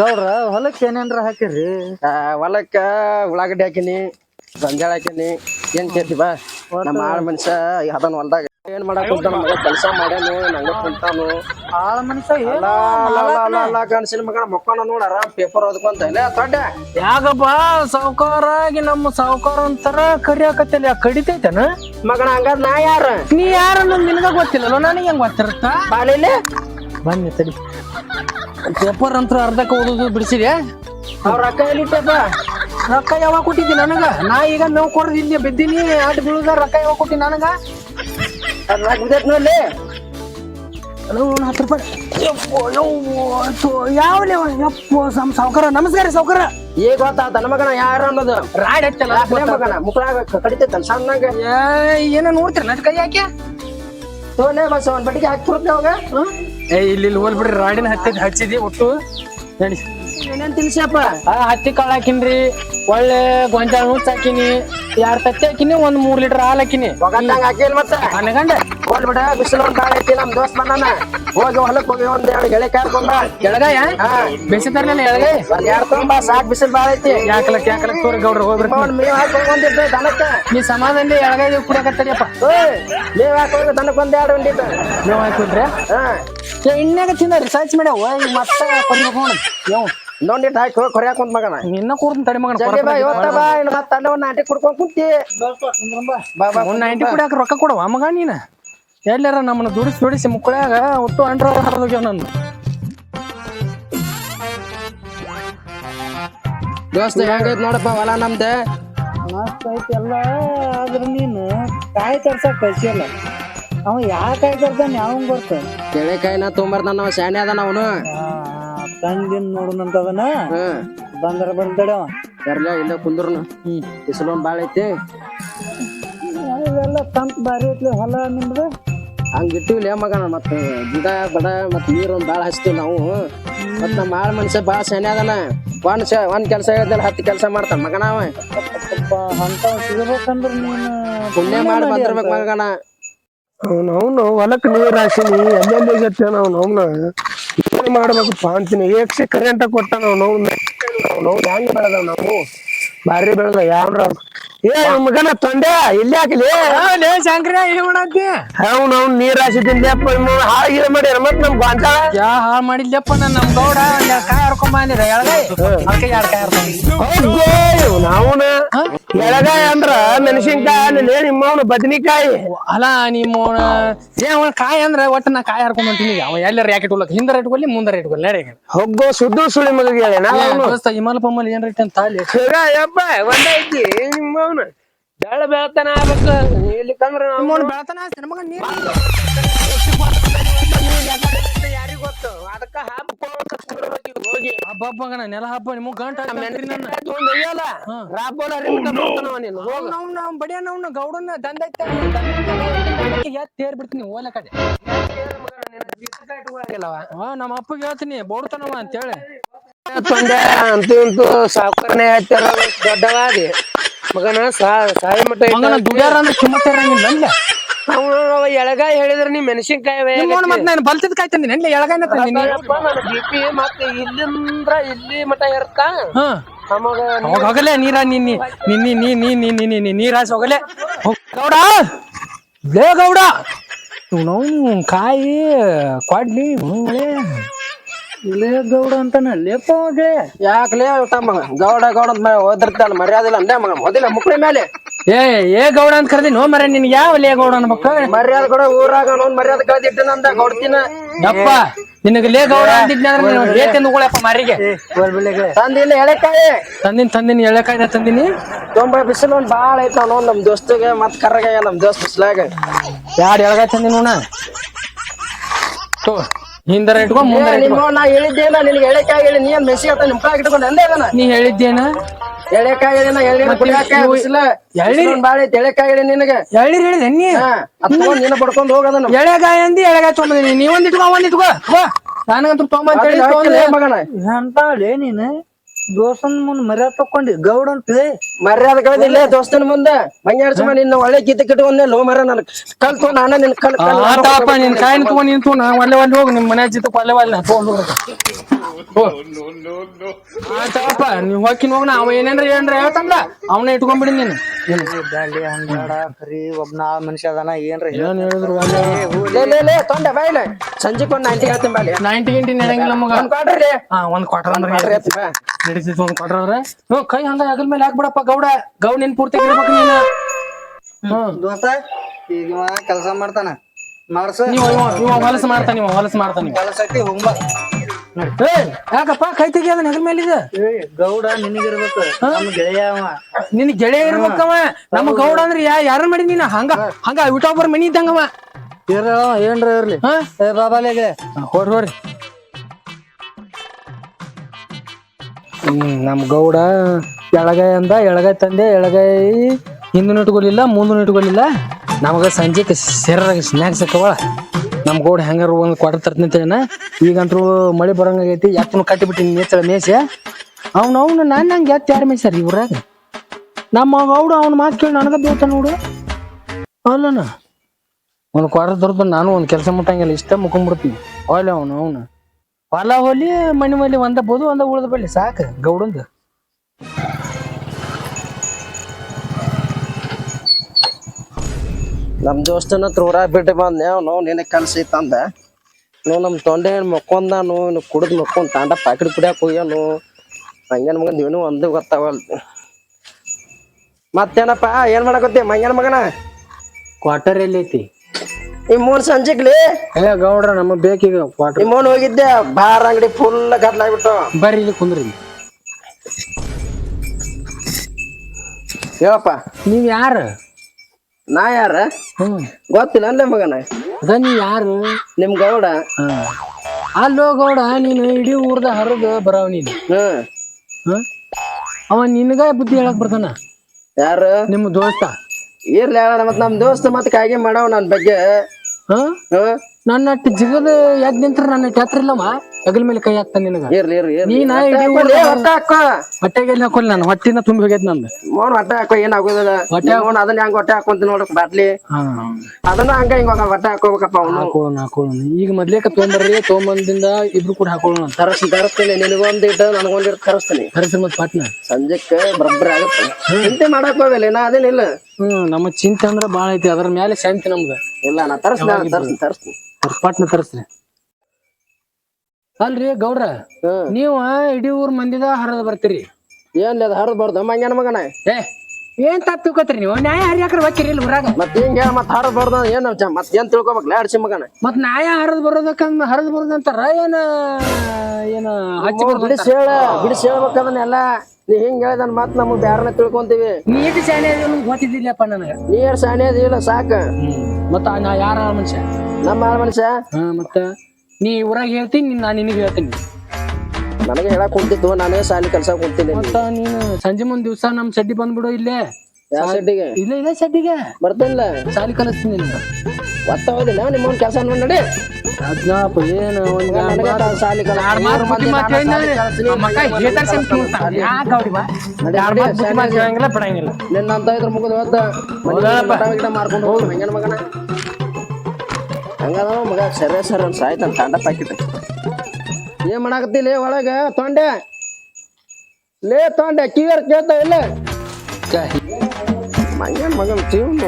ಗೌಡ್ರ ಹೊಲಕ್ಕೆ ಏನೇನ್ರ ಹಾಕಿರಿ? ಹೊಲಕ್ಕ ಉಳ್ಳಾಗಡ್ಡಿ ಹಾಕಿನಿ ಗಂಜಾಳ ಹಾಕಿನಿ ಏನ್ ಕೇಳ್ತಿ ಬಾ. ನಮ್ಮ ಆಳ್ ಮನುಷ್ಯ ಅದನ್ನ ಹೊಲ್ದಾಗ ಏನ್ ಮಾಡಕ್ ಕುಂತಾನ ಮಗ ಕೆಲಸ ಮಾಡ್ಯಾನು ನಂಗ ಕುಂತಾನು. ಆಳ ಮನುಷ್ಯ ಅಲ್ಲ ಗಣಸಿನ ಮಗನ ಮಕ್ಕಳ ನೋಡ ಆರಾಮ್ ಪೇಪರ್ ಓದ್ಕೊಂತ ಇಲ್ಲ ತೊಡ್ಡ. ಯಾಕಪ್ಪ ಸಾವುಕಾರಾಗಿ ನಮ್ಮ ಸಾವುಕಾರ ಅಂತಾರ ಕರಿಯಾಕತ್ತಿಲ್ಲ ಕಡಿತೈತನ? ಮಗನ ಹಂಗಾದ್ ನಾ ಯಾರ? ನೀ ಯಾರ ನಿನಗ ಗೊತ್ತಿಲ್ಲ ನನಗೆ ಹೆಂಗ್ ಗೊತ್ತಿರುತ್ತ? ಬಾಲಿಲ್ಲ ಬನ್ನಿ ತಡಿ. ಪೇಪರ್ ಅಂತ ಅರ್ಧಕ್ಕೆ ಓದೋದು ಬಿಡಿಸಿದೆ ಅವ್ರ ಅಕ್ಕ ಎಲ್ಲಿಟ್ಟಪ್ಪ ರೊಕ್ಕ ಯಾವಾಗ ಕೊಟ್ಟಿದ್ದಿ ನನಗ? ನಾ ಈಗ ನೋವು ಕೊಡೋದು ಇಲ್ಲಿ ಬಿದ್ದೀನಿ ಆಟ ಬೀಳುದ ರೊಕ್ಕ ಯಾವಾಗ ಕೊಟ್ಟಿ ನನಗ? ಅದ್ ನಾಲ್ಕು ಬಿದ್ದೈತ್ ನೋಡ್ಲಿ. ಹಲೋ ಹತ್ತು ರೂಪಾಯಿ. ಯಪ್ಪೋ ಯವ್ವೋ, ಯಪ್ಪೋ ಸಮ್ ಸಾವುಕಾರ ನಮಸ್ಕಾರ ಸಾವುಕಾರ. ಏ ಗೊತ್ತಾತ ನನ್ನ ಮಗನ ಯಾರ ಅನ್ನೋದು? ರಾಡ್ ಹಚ್ಚಲ್ಲ ಮಗನ. ಮುಕ್ಕಳಾಗ ಕಡಿತೈತಲ್ಲ ಸಣ್ಣಂಗ. ಏನ ನೋಡ್ತೀರ ನನ್ನ ಕೈ ಹಾಕಿ ತೋನೇ ಬಸ್ ಅವ್ನ ಬಟ್ಟಿಗೆ ಹಾಕ್ಬಿಡ್ತೆ ಅವಾಗ? ಏಯ್ ಇಲ್ಲಿ ಹೋಲ್ ಬಿಡ್ರಿ ರಾಡಿನ ಹತ್ತಿದ್ ಹಚ್ಚಿದಿ ಒಟ್ಟು. ವಿನಂತಿ ತಿಳ್ಸಪ್ಪ ಹತ್ತಿ ಕಾಳಾಕಿನ್ರಿ. ಒಳ್ಳೆ ಗೊಂಜಾಳ ನುಚ್ಚ ಹಾಕಿನಿ ಯಾರ ತತ್ತಿ ಹಾಕಿನಿ ಒಂದ್ ಮೂರ್ ಲೀಟರ್ ಹಾಲು ಹಾಕಿನಿ. ಒಗಂದಂಗ ಹಾಕಿಲ್ ಮತ್ತೆ? ಅನಗಂಡ ಹೋಗ್ಬಿಡ ಬಿಸಿಲು ಒಂದ್ ಬಾಳ ಐತಿ ನಮ್ ದೋಸ್ತ್ ಬಂದಾನ. ಹೋಗಿ ಹೊಲಕ್ ಹೋಗಿ ಒಂದ್ ಎರಡು ಗೆಳೆ ಕಾರ್ಕೊಂಬ ಎಳಗಾಯ? ಬೇಸಿತಾರಲ್ಲ ಎಳಗಾಯ? ಒಂದ್ ಎರಡ್ ತಗೊಂಬ ಸಾಕ್ ಬಿಸಿಲು ಬಾಳ ಐತಿ. ಯಾಕಲಕ್ ಯಾಕಲಕ್ ತೋರಿ ಗೌಡ್ರ ಹೋಗ್ಬಿಟ್ಟು ಅವ್ನ್ ಮೇವ್ ಹಾಕಿ ಒಂದಿಟ್ಟು ದನಕ್ಕ. ನೀ ಸಮಾಧಾನ ಎಳಗಾಯ ಕುಡಿಯಕತ್ತಡಿಯಪ್ಪ ಮೇವ್ ಹಾಕಿ ದನಕ್ ಒಂದ್ ಎರಡು ಒಂದಿಟ್ಟು ಮೇವ್ ಹಾಕಿದ್ರಿ ಹಾ. ಇನ್ನಾಗ ತಿನ್ನ ರಿಸರ್ಚ್ ಮಾಡ್ಯಾವ ಈಗ ಮತ್ತೆ ಕೊಡ್ಬೇಕು ನೋಡು. ಯಾವ ಇನ್ನೊಂದಿಟ್ಟು ಹಾಕಿ ಹೋಗಿ ಕೊರಿಯಾಕ ಕುಂತ ಮಗನ. ನಿನ್ನ ಕೂರ್ತ ತಡಿ ಮಗನ ಜಲ್ದಿ ಬಾ ಇವತ್ತ ಬಾ ಇನ್ನು ಮತ್ತೆ ಅಲ್ಲೇ ಒಂದ್ ನಾಟಿ ಕುಡ್ಕೊಂಡ್ ಕುಂತಿ. ಬಾ ಬಾ ಒಂದ್ ನೈಂಟಿ ಕುಡಿಯಾಕ ರೊಕ್ಕ ಕೊಡವ ಮಗ ನೀನ? ಎಲ್ಲಾರ ನಮ್ಮನ್ನ ದುಡಿಸಿ ದುಡಿಸಿ ಮುಕ್ಕಳ್ಯಾಗ ಒಟ್ಟು ಅಂಡ್ರ ಹರಿದೋಗ್ಯಾವ ನನ್ನ ದೋಸ್ತ ಹೆಂಗೈತ್ ನೋಡಪ್ಪ ಹೊಲ ನಮ್ದೆ? ಮಸ್ತ್ ಐತಿ ಎಲ್ಲ ಆದ್ರ ನೀನು ಕಾಯಿ ತರ್ಸಕ್ ಕಳ್ಸಿಯಲ್ಲ ಅವ ಯಾವ ಕಾಯಿ ತರ್ತಾನೆ ಯಾವಂಗ್ ಬರ್ತ ಕೆಳೆಕಾಯಿನ ತೊಂಬರ್ತಾನ ನಾವ್ ಶಾಣೆ ಅದಾನ ಅವನು. ತಂದಿನ್ ನೋಡುನಂತ ಅದನ್ನ ಹ್ಮ್ ಬಂದ್ರ ಬಂದಡ ಬರ್ಲ ಇಲ್ಲ ಕುಂದ್ರನು. ಬಿಸಿಲೊಂದ್ ಬಾಳ ಐತಿ. ಇವೆಲ್ಲ ತಂಪ್ ಬಾರಿ ಐತ್ಲಿ ಹೊಲ ನಿಮ್ದು? ಹಂಗ ಇಟ್ಟಿವಿಲ್ಲ ಮಗನ ಮತ್ತ ಗಿಡ ಬಡ ಮತ್ ನೀರ್ ಒಂದ್ ಬಾಳ ಹಚ್ತೀವಿ ನಾವು. ಮತ್ ನಮ್ಮ ಆಳ್ ಮನುಷ್ಯ ಬಾಳ ಸೆನೆ ಅದಾನ. ಒಂದ್ ಶ ಒಂದ್ ಕೆಲ್ಸ ಹೇಳಿದ್ರೆ ಹತ್ತು ಕೆಲ್ಸ ಮಾಡ್ತಾನ ಮಗನ ಅವ. ಸ್ವಲ್ಪ ಅಂತ ಸಿಗಬೇಕಂದ್ರ ನೀನು ಪುಣ್ಯ ಮಾಡಿ ಬಂದಿರ್ಬೇಕು ಮಗನ. ಅವನು ಹೊಲಕ್ಕೆ ನೀರ್ ಹಾಸಿನಿ ಎಲ್ಲೆಲ್ಲಿ ಜೊತೆ ಅವ್ನು. ಏನ್ ಮಾಡ್ಬೇಕಪ್ಪ ಅಂತೀನಿ ಏಕ್ಸಿ ಕರೆಂಟ್ ಕೊಟ್ಟ ಅವ್ನು. ಅವ್ನು ಅವ್ನು. ಹೆಂಗ್ ಬೆಳೆದ ನಾವು ಬಾರಿ ಬೆಳೆದ ಯಾವ್ರ ಏ ಮಗನ ತೊಂದೆ ಇಲ್ಲಿ ಹಾಕಲಿ? ಲೇ ಶಂಕರ ಏನ್ ಮಾಡತ್ತಿ ಅವ್ನು ಅವ್ನು ನೀರ್ ಮಾಡ್ಯಾರ ಮತ್ ನಮ್ ಗೊಂಜಾಳ ಯಾ ಹಾಳ್ ಮಾಡಿದ್ಯಪ್ಪ ನನ್ ನಮ್ ಗೌಡ ಕಾಯಿ ಹರ್ಕೊಂಡ್ ಬಂದಿರ ಅದಕ್ಕೆ ಎರಡ್ ಕಾಯಿ ಹರ್ಕೊಂಡ್ ಅವನ ಎಳಗಾಯಿ ಅಂದ್ರ ಮೆಣಸಿನ್ಕಾಯಿ ಅಲ್ಲಿ ನಿಮ್ಮ ಅವನು ಬದನಿಕಾಯಿ? ಅಲ್ಲ ನಿಮ್ಮ ಏ ಅವನ್ ಕಾಯಿ ಅಂದ್ರ ಒಟ್ಟ ನಾ ಕಾಯಿ ಹರ್ಕೊಂಡ್ ಹೊಂಟಿನಿ. ಅವ ಎಲ್ಲರ ಯಾಕೆ ಇಟ್ಕೊಳಕ್? ಹಿಂದರ ಇಟ್ಕೊಳ್ಳಿ ಮುಂದರ ಇಟ್ಕೊಳ್ಳಿ ನಡಿ ಹೋಗೋ ಸುದ್ದು ಸುಳಿ ಅವನು ದೋಸ್ತ ಇಮಲ್ ಪಮ್ಮಲ್ ಏನ್ ರೇಟ್ ಅಂತ ಅಲ್ಲಿ ಯಪ್ಪ ಒಂದೈತಿ ಐತಿ ಅವನು. ಬೆಳ ಬೆಳತನ ಆಗ್ಬೇಕು. ಇಲ್ಲಿ ಕಂದ್ರ ನಿಮ್ಮವ್ನ ಬೆಳತನ ನಮಗ ನೀರ್ ಯಾರಿಗ ಗೊತ್ತು? ಅದಕ್ಕ ಹಬ್ಬ ಹೋಗಿ. ಹಬ್ಬ ಹಬ್ಬಗನ ನೆಲ ಹಬ್ಬ ನಿಮಗ್ ಗಂಟ ನನ್ನ. ಒಯ್ಯಲ್ಲ? ರಾಬೋಲ ನೀನು. ಹೋಗ. ಬಡಿಯನ ಅವ್ನ ಗೌಡನ ತೇರ್ ಬಿಡ್ತೀನಿ ಓಲ ಕಡೆ. ಹಾ ನಮ್ಮ ಅಪ್ಪಗೆ ಹೇಳ್ತೀನಿ ಬೋಡ್ತಾನವ ಅಂತೇಳಿ. ಹೇಳಿ ಅಂತೂ ಸಾವುಕಾರನೇ ಹೇಳ್ತಾರ ದೊಡ್ಡವಾದಿ ಮಗನ ಸಾ ಸಾಯಿ ಮಠ ಮಗನ ದುಡ್ಯಾರ ಅಂದ್ರೆ ನಾವು ಎಳಗಾಯಿ ಹೇಳಿದ್ರೆ ನೀ ಮೆಣಸಿನ್ಕಾಯಿ ನೋಡ್ ಮತ್ತೆ ನಾನು ಬಲ್ತದ ಕಾಯಿ ತಂದಿನಿ ಅಲ್ಲಿ ಎಳಗಾಯಿನ ತಂದಿನಿ ಮತ್ತೆ ಇಲ್ಲಿಂದ್ರ ಇಲ್ಲಿ ಮಟ ಇರ್ತಾ ಹಮಗ ಹೋಗಲೇ ನೀರ ನಿನ್ನಿ ನಿನ್ನಿ ನೀ ನೀ ನೀ ನೀ ನೀ ನೀರ ಹೋಗಲೇ ಗೌಡ ಲೇ ಗೌಡ ನಾವು ಕಾಯಿ ಕೊಡ್ಲಿ ಇಲ್ಲೇ ಗೌಡ ಅಂತಾನ ಲೇಪ ಅವಾಗೆ ಯಾಕಲೇ ಮಗ? ಗೌಡ ಗೌಡ ಅಂತ ಮರ್ಯಾದ ಮರ್ಯಾದೆ ಇಲ್ಲ ಅಂದೆ ಮಗ. ಮೊದಲ ಮುಕ್ಳಿ ಮೇಲೆ. ಏ ಏ ಗೌಡ ಅಂತ ಕರ್ದಿ ನೋ ಮರ ನಿನ್ ಯಾವ ಲೇ ಗೌಡ ಅನ್ಬೇಕು? ಮರ್ಯಾದೆ ಕೂಡ ಊರಾಗ ಅವ್ನ್ ಮರ್ಯಾದೆ ಕಳ್ದಿಟ್ಟು ನಂದ ಗೌಡ್ತಿನ ಯಪ್ಪ ನಿನಗೆ ಲೇ ಗೌಡ ಅಂತಿದ್ನಿ ಅಂದ್ರೆ ನೀನು ಲೇ ತಿಂದುಕೊಳ್ಳಪ್ಪ ಮಾರಿಗೆ? ತಂದಿಲ್ಲ ಎಳೆಕಾಯಿ. ತಂದಿನ ತಂದಿನಿ ಎಳೆಕಾಯ್ದ ತಂದಿನಿ. ತೊಂಬ ಬಿಸಿಲು ಒಂದ್ ಬಾಳ ಐತ ಅವ್ನು ನಮ್ ದೋಸ್ತಿಗೆ ಮತ್ ಕರ್ರಗ ನಮ್ ದೋಸ್ತ ಬಿಸಿಲಾಗ. ಯಾರು ಎಳಗಾಯ್ ತಂದಿನ ಅಣ್ಣ ತೋ ಹಿಂದರ ಇಟ್ಕೊಂಡ್ ಮುಂದೆ ನಿಮ್ಮ ನಾ ಹೇಳಿದ್ದೇನ ನಿನ್ಗೆ ಎಳೆಕಾಯಿ ಹೇಳಿ ನೀನ್ ಮೆಸಿ ಅಂತ ನಿಮ್ ಕಾಯಿ ಇಟ್ಕೊಂಡು ಅಂದೇ ಅದನ್ನ? ನೀ ಹೇಳಿದ್ದೇನ? ಎಳೆಕಾಯಿ ಹೇಳಿನ ಎಳ್ನೀರ್ ಕುಡಿಯಾಕ ಬಿಸಿಲ ಎಳ್ನೀರ್- ಬಾಳ ಎಳೆಕಾಯಿ ಹೇಳಿ ನಿನಗೆ. ಎಳ್ನೀರ್ ಹೇಳಿದೆ ನೀ? ತಗೊಂಡ್ ನೀನು ಬಡ್ಕೊಂಡ್ ಹೋಗೋದನ್ನ ಎಳೆಗಾಯ ಅಂದಿ ಎಳೆಗಾಯ ತೊಗೊಂಬಂದಿನಿ. ನೀ ಒಂದ್ ಇಟ್ಕೊ ಒಂದ್ ಇಟ್ಕೋ. ನನಗಂತೂ ತೊಗೊಂಬ ಅಂತ ಹೇಳಿ. ಮಗನ? ಎಂತಾಳೆ ನೀನು? ದೋಸ್ತನ್ ಮುಂದ್ ಮರ್ಯಾದ ತಕೊಂಡಿ ಗೌಡ ಅಂತ ಮರ್ಯಾದೆ ಕಳೆದಿಲ್ಲ ದೋಸ್ತನ ಮುಂದೆ. ಮಂಗ್ಯಾಡ್ಸಮ್ಮ ನಿನ್ನ ಒಳ್ಳೆ ಗೀತೆ ಕಿಟ್ಕೊಂಡೆ ಲೋ ಮರ ನನ್ ಕಲ್ತು ನಾನ ನಿನ್ ಕಲ್ ಆತಪ್ಪ ನಿನ್ ಕಾಯಿನ ತಗೊಂಡ್ ನಿಂತು ನಾ ಒಳ್ಳೆ ಒಳ್ಳೆ ಹೋಗಿ ನಿಮ್ ಮನೆ ಜಿತ್ತ ಒಳ್ಳೆ ಒಳ್ಳೆ ತಗೊಂಡ್ ಆತಪ್ಪ ನೀವ್ ಹೋಗಿನ ಹೋಗ್ನ ಅವ ಏನೇನ್ರ ಏನ್ರ ಹೇಳ್ತಂದ್ರ ಅವನ ಇಟ್ಕೊಂಡ್ಬಿಡಿ ನೀನು. ಬ್ಯಾಳಿ ಹಂಗಾಡ ಕರಿ ಒಬ್ನ ಮನುಷ್ಯ ಅದಾನ ಏನ್ರ ಏನ್ ಹೇಳಿದ್ರು ಲೇ ಲೇ ಲೇ ತೊಂಡೆ ಬಾಯಿಲೆ ಸಂಜೆಕ್ ಒಂದ್ ನೈಂಟಿ ಹೇಳ್ತೀನಿ ಬಾಲಿ ನೈಂಟಿ ಗಿಂಟಿ ನಡೆಯಂಗಿಲ್ಲ ನಮಗ ಒಂದ್ ಕೊಡ್ರಿ ಹಾ ಒಂದ್ ಕ್ವಾರ್ಟರ್ ಅಂದ್ರೆ ನಡೀತೈತಿ. ಒಂದ್ ಕ್ವಾರ್ಟರ್ ಅಂದ್ರೆ ಹ್ಞೂ ಕೈ ಹಂಗ ಅಗಲ್ ಮೇಲೆ ಹಾಕ್ಬಿಡಪ್ಪ ಗೌಡ. ಗೌಡ ನಿನ್ ಪೂರ್ತಿ ಇರ್ಬೇಕು ನೀನು. ದೋಸ್ತ ಈಗ ಇವ ಕೆಲಸ ಮಾಡ್ತಾನ. ಮಾಡ್ಸ. ನೀವು ಹೊಲಸು ಮಾಡ್ತಾನ ನೀವು ಹೊಲಸು ಮಾಡ್ತಾನ. ಕೆಲಸಕ್ಕೆ ಹೋಗ್ಬ. ಯಾಕಪ್ಪ ಕೈ ತೆಗಿಯೋದ ಹೆಗಲ್ ಮೇಲೆ ಇದೆ ಏ ಗೌಡ ನಿನಗಿರ್ಬೇಕು ಇರಬೇಕು ಗೆಳೆಯ ನಿನ್ ಗೆಳೆಯ ಇರ್ಬೇಕವ? ನಮ್ಮ ಗೌಡ ಅಂದ್ರೆ ಯಾ ಯಾರ ಮಾಡಿ ನೀನ? ಹಂಗ ಹಂಗ ವಿಟೋಬರ್ ಮನಿ ಇದ್ದಂಗವ. ಇರ ಏನ್ರ ಇರ್ಲಿ. ಏ ಬಾಬಾಲೆಗೆ ಹೋರಿ ಹೋರಿ. ಹ್ಮ್ ನಮ್ ಗೌಡ ಎಳಗಾಯಿ ಅಂದ ಎಳಗಾಯಿ ತಂದೆ ಎಳಗಾಯಿ ಹಿಂದೂ ಇಟ್ಕೊಲಿಲ್ಲ ಮುಂದೂ ಇಟ್ಕೊಲಿಲ್ಲ ನಮಗ ಸಂಜೆಗೆ ಸೆರ್ರಾಗ ಸ್ನ್ಯಾಕ್ಸ್ ಹಾಕವ ನಮ್ ಗೌಡ ಹೆಂಗಾರ ಒಂದ್ ಕ್ವಾರ್ಟರ್ ತರ್ತೀನಿ ಅಂತೇನ ಈಗಂತೂ ಮಳೆ ಬರಂಗಾಗೈತಿ ಕಟ್ಟಿ ಕಟ್ಟಿಬಿಟ್ಟಿನಿ ನೇಚಳ ಮೇಸೆ ಅವ್ನ ಅವ್ನು ನಾನು ನಂಗೆ ಎತ್ತ ಯಾರು ಮೇಯ್ಸಾರ ಇವ್ರಾಗ ನಮ್ಮ ಅವಡು ಅವ್ನ ಮಾತು ಕೇಳಿ ನನಗ ಬೇಕ ನೋಡು. ಅಲ್ಲನ ಅವ್ನು ಕೊಡ ತರ್ದು ನಾನು ಒಂದು ಕೆಲಸ ಮುಟ್ಟಂಗಿಲ್ಲ, ಇಷ್ಟ ಮುಕೊಂಡ್ಬಿಡ್ತೀನಿ ಹೊಲೆ ಅವನು ಅವನು. ಹೊಲ ಹೊಲಿ, ಮನೆ ಮಲ್ಲಿ ಒಂದ ಬೋದು, ಒಂದ ಉಳ್ದ ಬಳ್ಳಿ, ಸಾಕು ಗೌಡಂದು. ನಮ್ಮ ದೋಸ್ತನ ತ್ರೂರ ಬಿಟ್ಟು ಬಂದೆ ಅವನು ನಿನಗೆ ಕಲ್ಸಿ ತಂದ ನಾವು ನಮ್ಮ ತೊಂಡೆ ಮಕ್ಕೊಂದಾನು ಇನ್ನು ಕುಡಿದು ಮಕ್ಕೊಂಡ್ ತಾಂಡ ಪಾಕಿಟ್ ಕುಡಿಯಾಕ ಹೋಗ್ಯಾನು ಮಂಗ್ಯನ ಮಗನ್ ನೀನು ಒಂದು ಗೊತ್ತಾವಲ್ ಮತ್ತೇನಪ್ಪ ಏನ್ ಮಾಡಕತ್ತಿ ಮಂಗನ ಮಗನ? ಕ್ವಾರ್ಟರ್ ಎಲ್ಲಿ ಐತಿ ಈ ಮೂರ್ ಸಂಜೆಗ್ಲಿ ಏ ಗೌಡ್ರ ನಮಗ್ ಬೇಕೀಗ ಕ್ವಾರ್ಟರ್ ನಿಮ್ಮೋನ್ ಹೋಗಿದ್ದೆ ಬಾರ ಅಂಗಡಿ ಫುಲ್ ಗದ್ಲಾಗ್ಬಿಟ್ಟು ಬರ್ರಿ ಇಲ್ಲಿ ಕುಂದ್ರಿ. ಹೇಳಪ್ಪ. ನೀವ್ ಯಾರ? ನಾ ಯಾರ? ಹ್ಮ್. ಗೊತ್ತಿಲ್ಲ ಅಲ್ಲೇ ಮಗನ. ಅದ ನೀ ಯಾರು? ನಿಮ್ ಗೌಡ? ಹಾ. ಅಲ್ಲೋ ಗೌಡ ನೀನು ಇಡೀ ಊರ್ದ ಹರಿದ ಬರವ ನೀನು. ಹ್ಮ್ ಹ? ಅವ ನಿನಗ ಬುದ್ಧಿ ಹೇಳಕ್ ಬರ್ತಾನ? ಯಾರು? ನಿಮ್ಮ ದೋಸ್ತ. ಇರ್ಲಿ ಹೇಳ ಮತ್ ನಮ್ ದೋಸ್ತ ಮತ್ ಕಾಗೆ ಮಾಡವ ನನ್ ಬಗ್ಗೆ. ಹ? ಹ್ಮ್ ನನ್ನ ಜಿಗದ ಯಾಕೆ ನಿಂತ್ರ ನನ್ನ ಎತ್ರ ಇಲ್ಲಮ್ಮ ಹಗಲ ಮೇಲೆ ಕೈ ಹಾಕ್ತಾನೆ ನಿನಗ. ಇರ್ಲಿ ಇರ್ಲಿ ಇರ್ಲಿ. ನೀನ ಹೊಟ್ಟೆ ಹಾಕೋ ಹೊಟ್ಟೆಗೆ ಎಲ್ಲಿ ಹಾಕೊಲ್ಲ ನಾನು. ಹೊಟ್ಟಿನ ತುಂಬಿ ಹೋಗ್ಯದ ನಂದು. ಮೋನ್ ಹೊಟ್ಟೆ ಹಾಕೋ ಏನ್ ಆಗೋದಿಲ್ಲ. ಹೊಟ್ಟೆ ಮೋನ್ ಅದನ್ನ ಹೆಂಗ್ ಹೊಟ್ಟೆ ಹಾಕೊಂತ ನೋಡಕ್ ಬಾಟ್ಲಿ. ಹಾ. ಅದನ್ನ ಹಂಗ ಹಿಂಗ ಹೊಟ್ಟೆ ಹಾಕೋಬೇಕಪ್ಪ ಅವನು. ಹಾಕೊಳ್ಳೋಣ ಹಾಕೊಳ್ಳೋಣ. ಈಗ ಮೊದ್ಲೇಕ ತೊಗೊಂಬರ್ರಿ ತೊಗೊಂಬಂದಿಂದ ಇಬ್ರು ಕೂಡ ಹಾಕೊಳ್ಳೋಣ. ತರಸ್ ತರಿಸ್ತೀನಿ ನಿನಗೊಂದ್ ಇಟ್ಟ ನನಗೊಂದ್ ಇಟ್ಟು ತರಿಸ್ತೀನಿ. ಕರೆಸಿ ಮತ್ ಪಾಟ್ನ. ಸಂಜೆಕ್ ಬರಬ್ಬರಿ ಆಗುತ್ತೆ. ಚಿಂತೆ ಮಾಡಕ್ ಹೋಗಲ್ಲ ನಾ ಅದೇನಿಲ್ಲ. ಹ್ಮ್ ನಮ್ಮ ಚಿಂತೆ ಅಂದ್ರ ಬಾಳ ಐತಿ. ಅದ್ರ ಮೇಲೆ ಶಾಂತಿ ನಮ್ಗ ಇಲ್ಲ ನಾ ಪಾಟ್ನ ತರಿಸ್ರಿ ಅಲ್ರಿ ಗೌಡ್ರ ಹ್ಮ್ ನೀವ ಇಡೀ ಊರ್ ಮಂದಿದ ಹರದ ಬರ್ತೀರಿ. ಏನ್ ಅದು ಬರ್ದು ಮಂಗನ ಮಗನ? ಏ ಏನ್ ತಪ್ಪ ತಿಳ್ಕೊತೀರಿ ನೀವು? ನ್ಯಾಯ ಹರಿಯಾಕ್ರ ಹೋಗ್ತೀರಿ ಇಲ್ಲಿ ಊರಾಗ? ಮತ್ ಹಿಂಗ ಮತ್ ಮತ್ ಬಾರ್ದ ಏನ್ ಚ- ಮತ್ ಏನ್ ತಿಳ್ಕೊಬೇಕಲ್ಲ ಹಡ್ಸಿ ಮಗನ. ಮತ್ ನ್ಯಾಯ ಹರದ್ ಬರೋದಕ್ಕಂದ್ ಹರದ್ ಬರೋದಂತಾರ? ಏನ ಏನ ಹಚ್ಚಿ ಬಿಡಿಸಿ ಹೇಳ ಬಿಡಿಸಿ ಹೇಳ್ಬೇಕದನ್ನೆಲ್ಲ ನೀ ಹಿಂಗ್ ಹೇಳ್ದನ್ ಮತ್ ನಮಗ್ ಬ್ಯಾರನ ತಿಳ್ಕೊಂತೀವಿ. ನೀಟ್ ಶಾನೆ ಗೊತ್ತಿದ್ದಿಲ್ಲಪ್ಪ ನನಗ. ನೀರ್ ಸಾಣಿ ಇಲ್ಲ ಸಾಕ. ಮತ್ತ ನಾ ಯಾರ ಮನುಷ್ಯ? ನಮ್ಮ ಯಾರ ಮನುಷ್ಯ? ಹಾ ಮತ್ತ ನೀ ಊರಾಗ ಹೇಳ್ತೀನಿ ನಾ ನಿನಗೆ ಹೇಳ್ತೀನಿ. ನನಗೆ ಹೇಳಕ್ ಕುಂತಿತ್ತು ನಾನೇ ಸಾಲಿ ಕೆಲಸ ಕುಂತೀನಿ ಮತ್ತ ನೀನ್ ಸಂಜೆ ಮುಂದ್ ದಿವಸ ನಮ್ ಶೆಡ್ಡಿ ಬಂದ್ಬಿಡು ಇಲ್ಲೇ. ಯಾವ ಇಲ್ಲ ಇಲ್ಲ ಸಡ್ಡಿಗೆ ಶೆಡ್ಡಿಗೆ. ಬರ್ತಿಲ್ಲ ಸಾಲಿ ಕಲಿಸ್ತೀನಿ ನಿನ್ಗೆ. ಒತ್ತ ಹೋದಿಲ್ಲ ನಿಮ್ಮ ಕೆಲಸ ನೋಡಿ ಅದ್ನಪ್ಪ ಏನು ಒಂದ್ ಸಾಲಿ ಬಿಡಂಗಿಲ್ಲ. ನಿನ್ನಂತ ಇದ್ರ ಮುಗಿದ ಹೋದ ಮಾರ್ಕೊಂಡು ಹೋಗಿ ಮಂಗನ ಮಗನ? ಹಂಗದ ಮಗ ಸರಿ ಸರ್ ಅನ್ಸ ಆಯ್ತು ತಾಂಡ ಪಾಕಿಟ್ ಏನ್ ಮಾಡಾಕತ್ತಿಲ್ಲ ಒಳಗ? ತೊಂಡೆ. ಲೇ ತೊಂಡೆ ಕಿವಿಯರ್ ಕೇಳ್ತಾ ಇಲ್ಲ. ಮಂಗನ್ ಮಗನ್ ಜೀವನ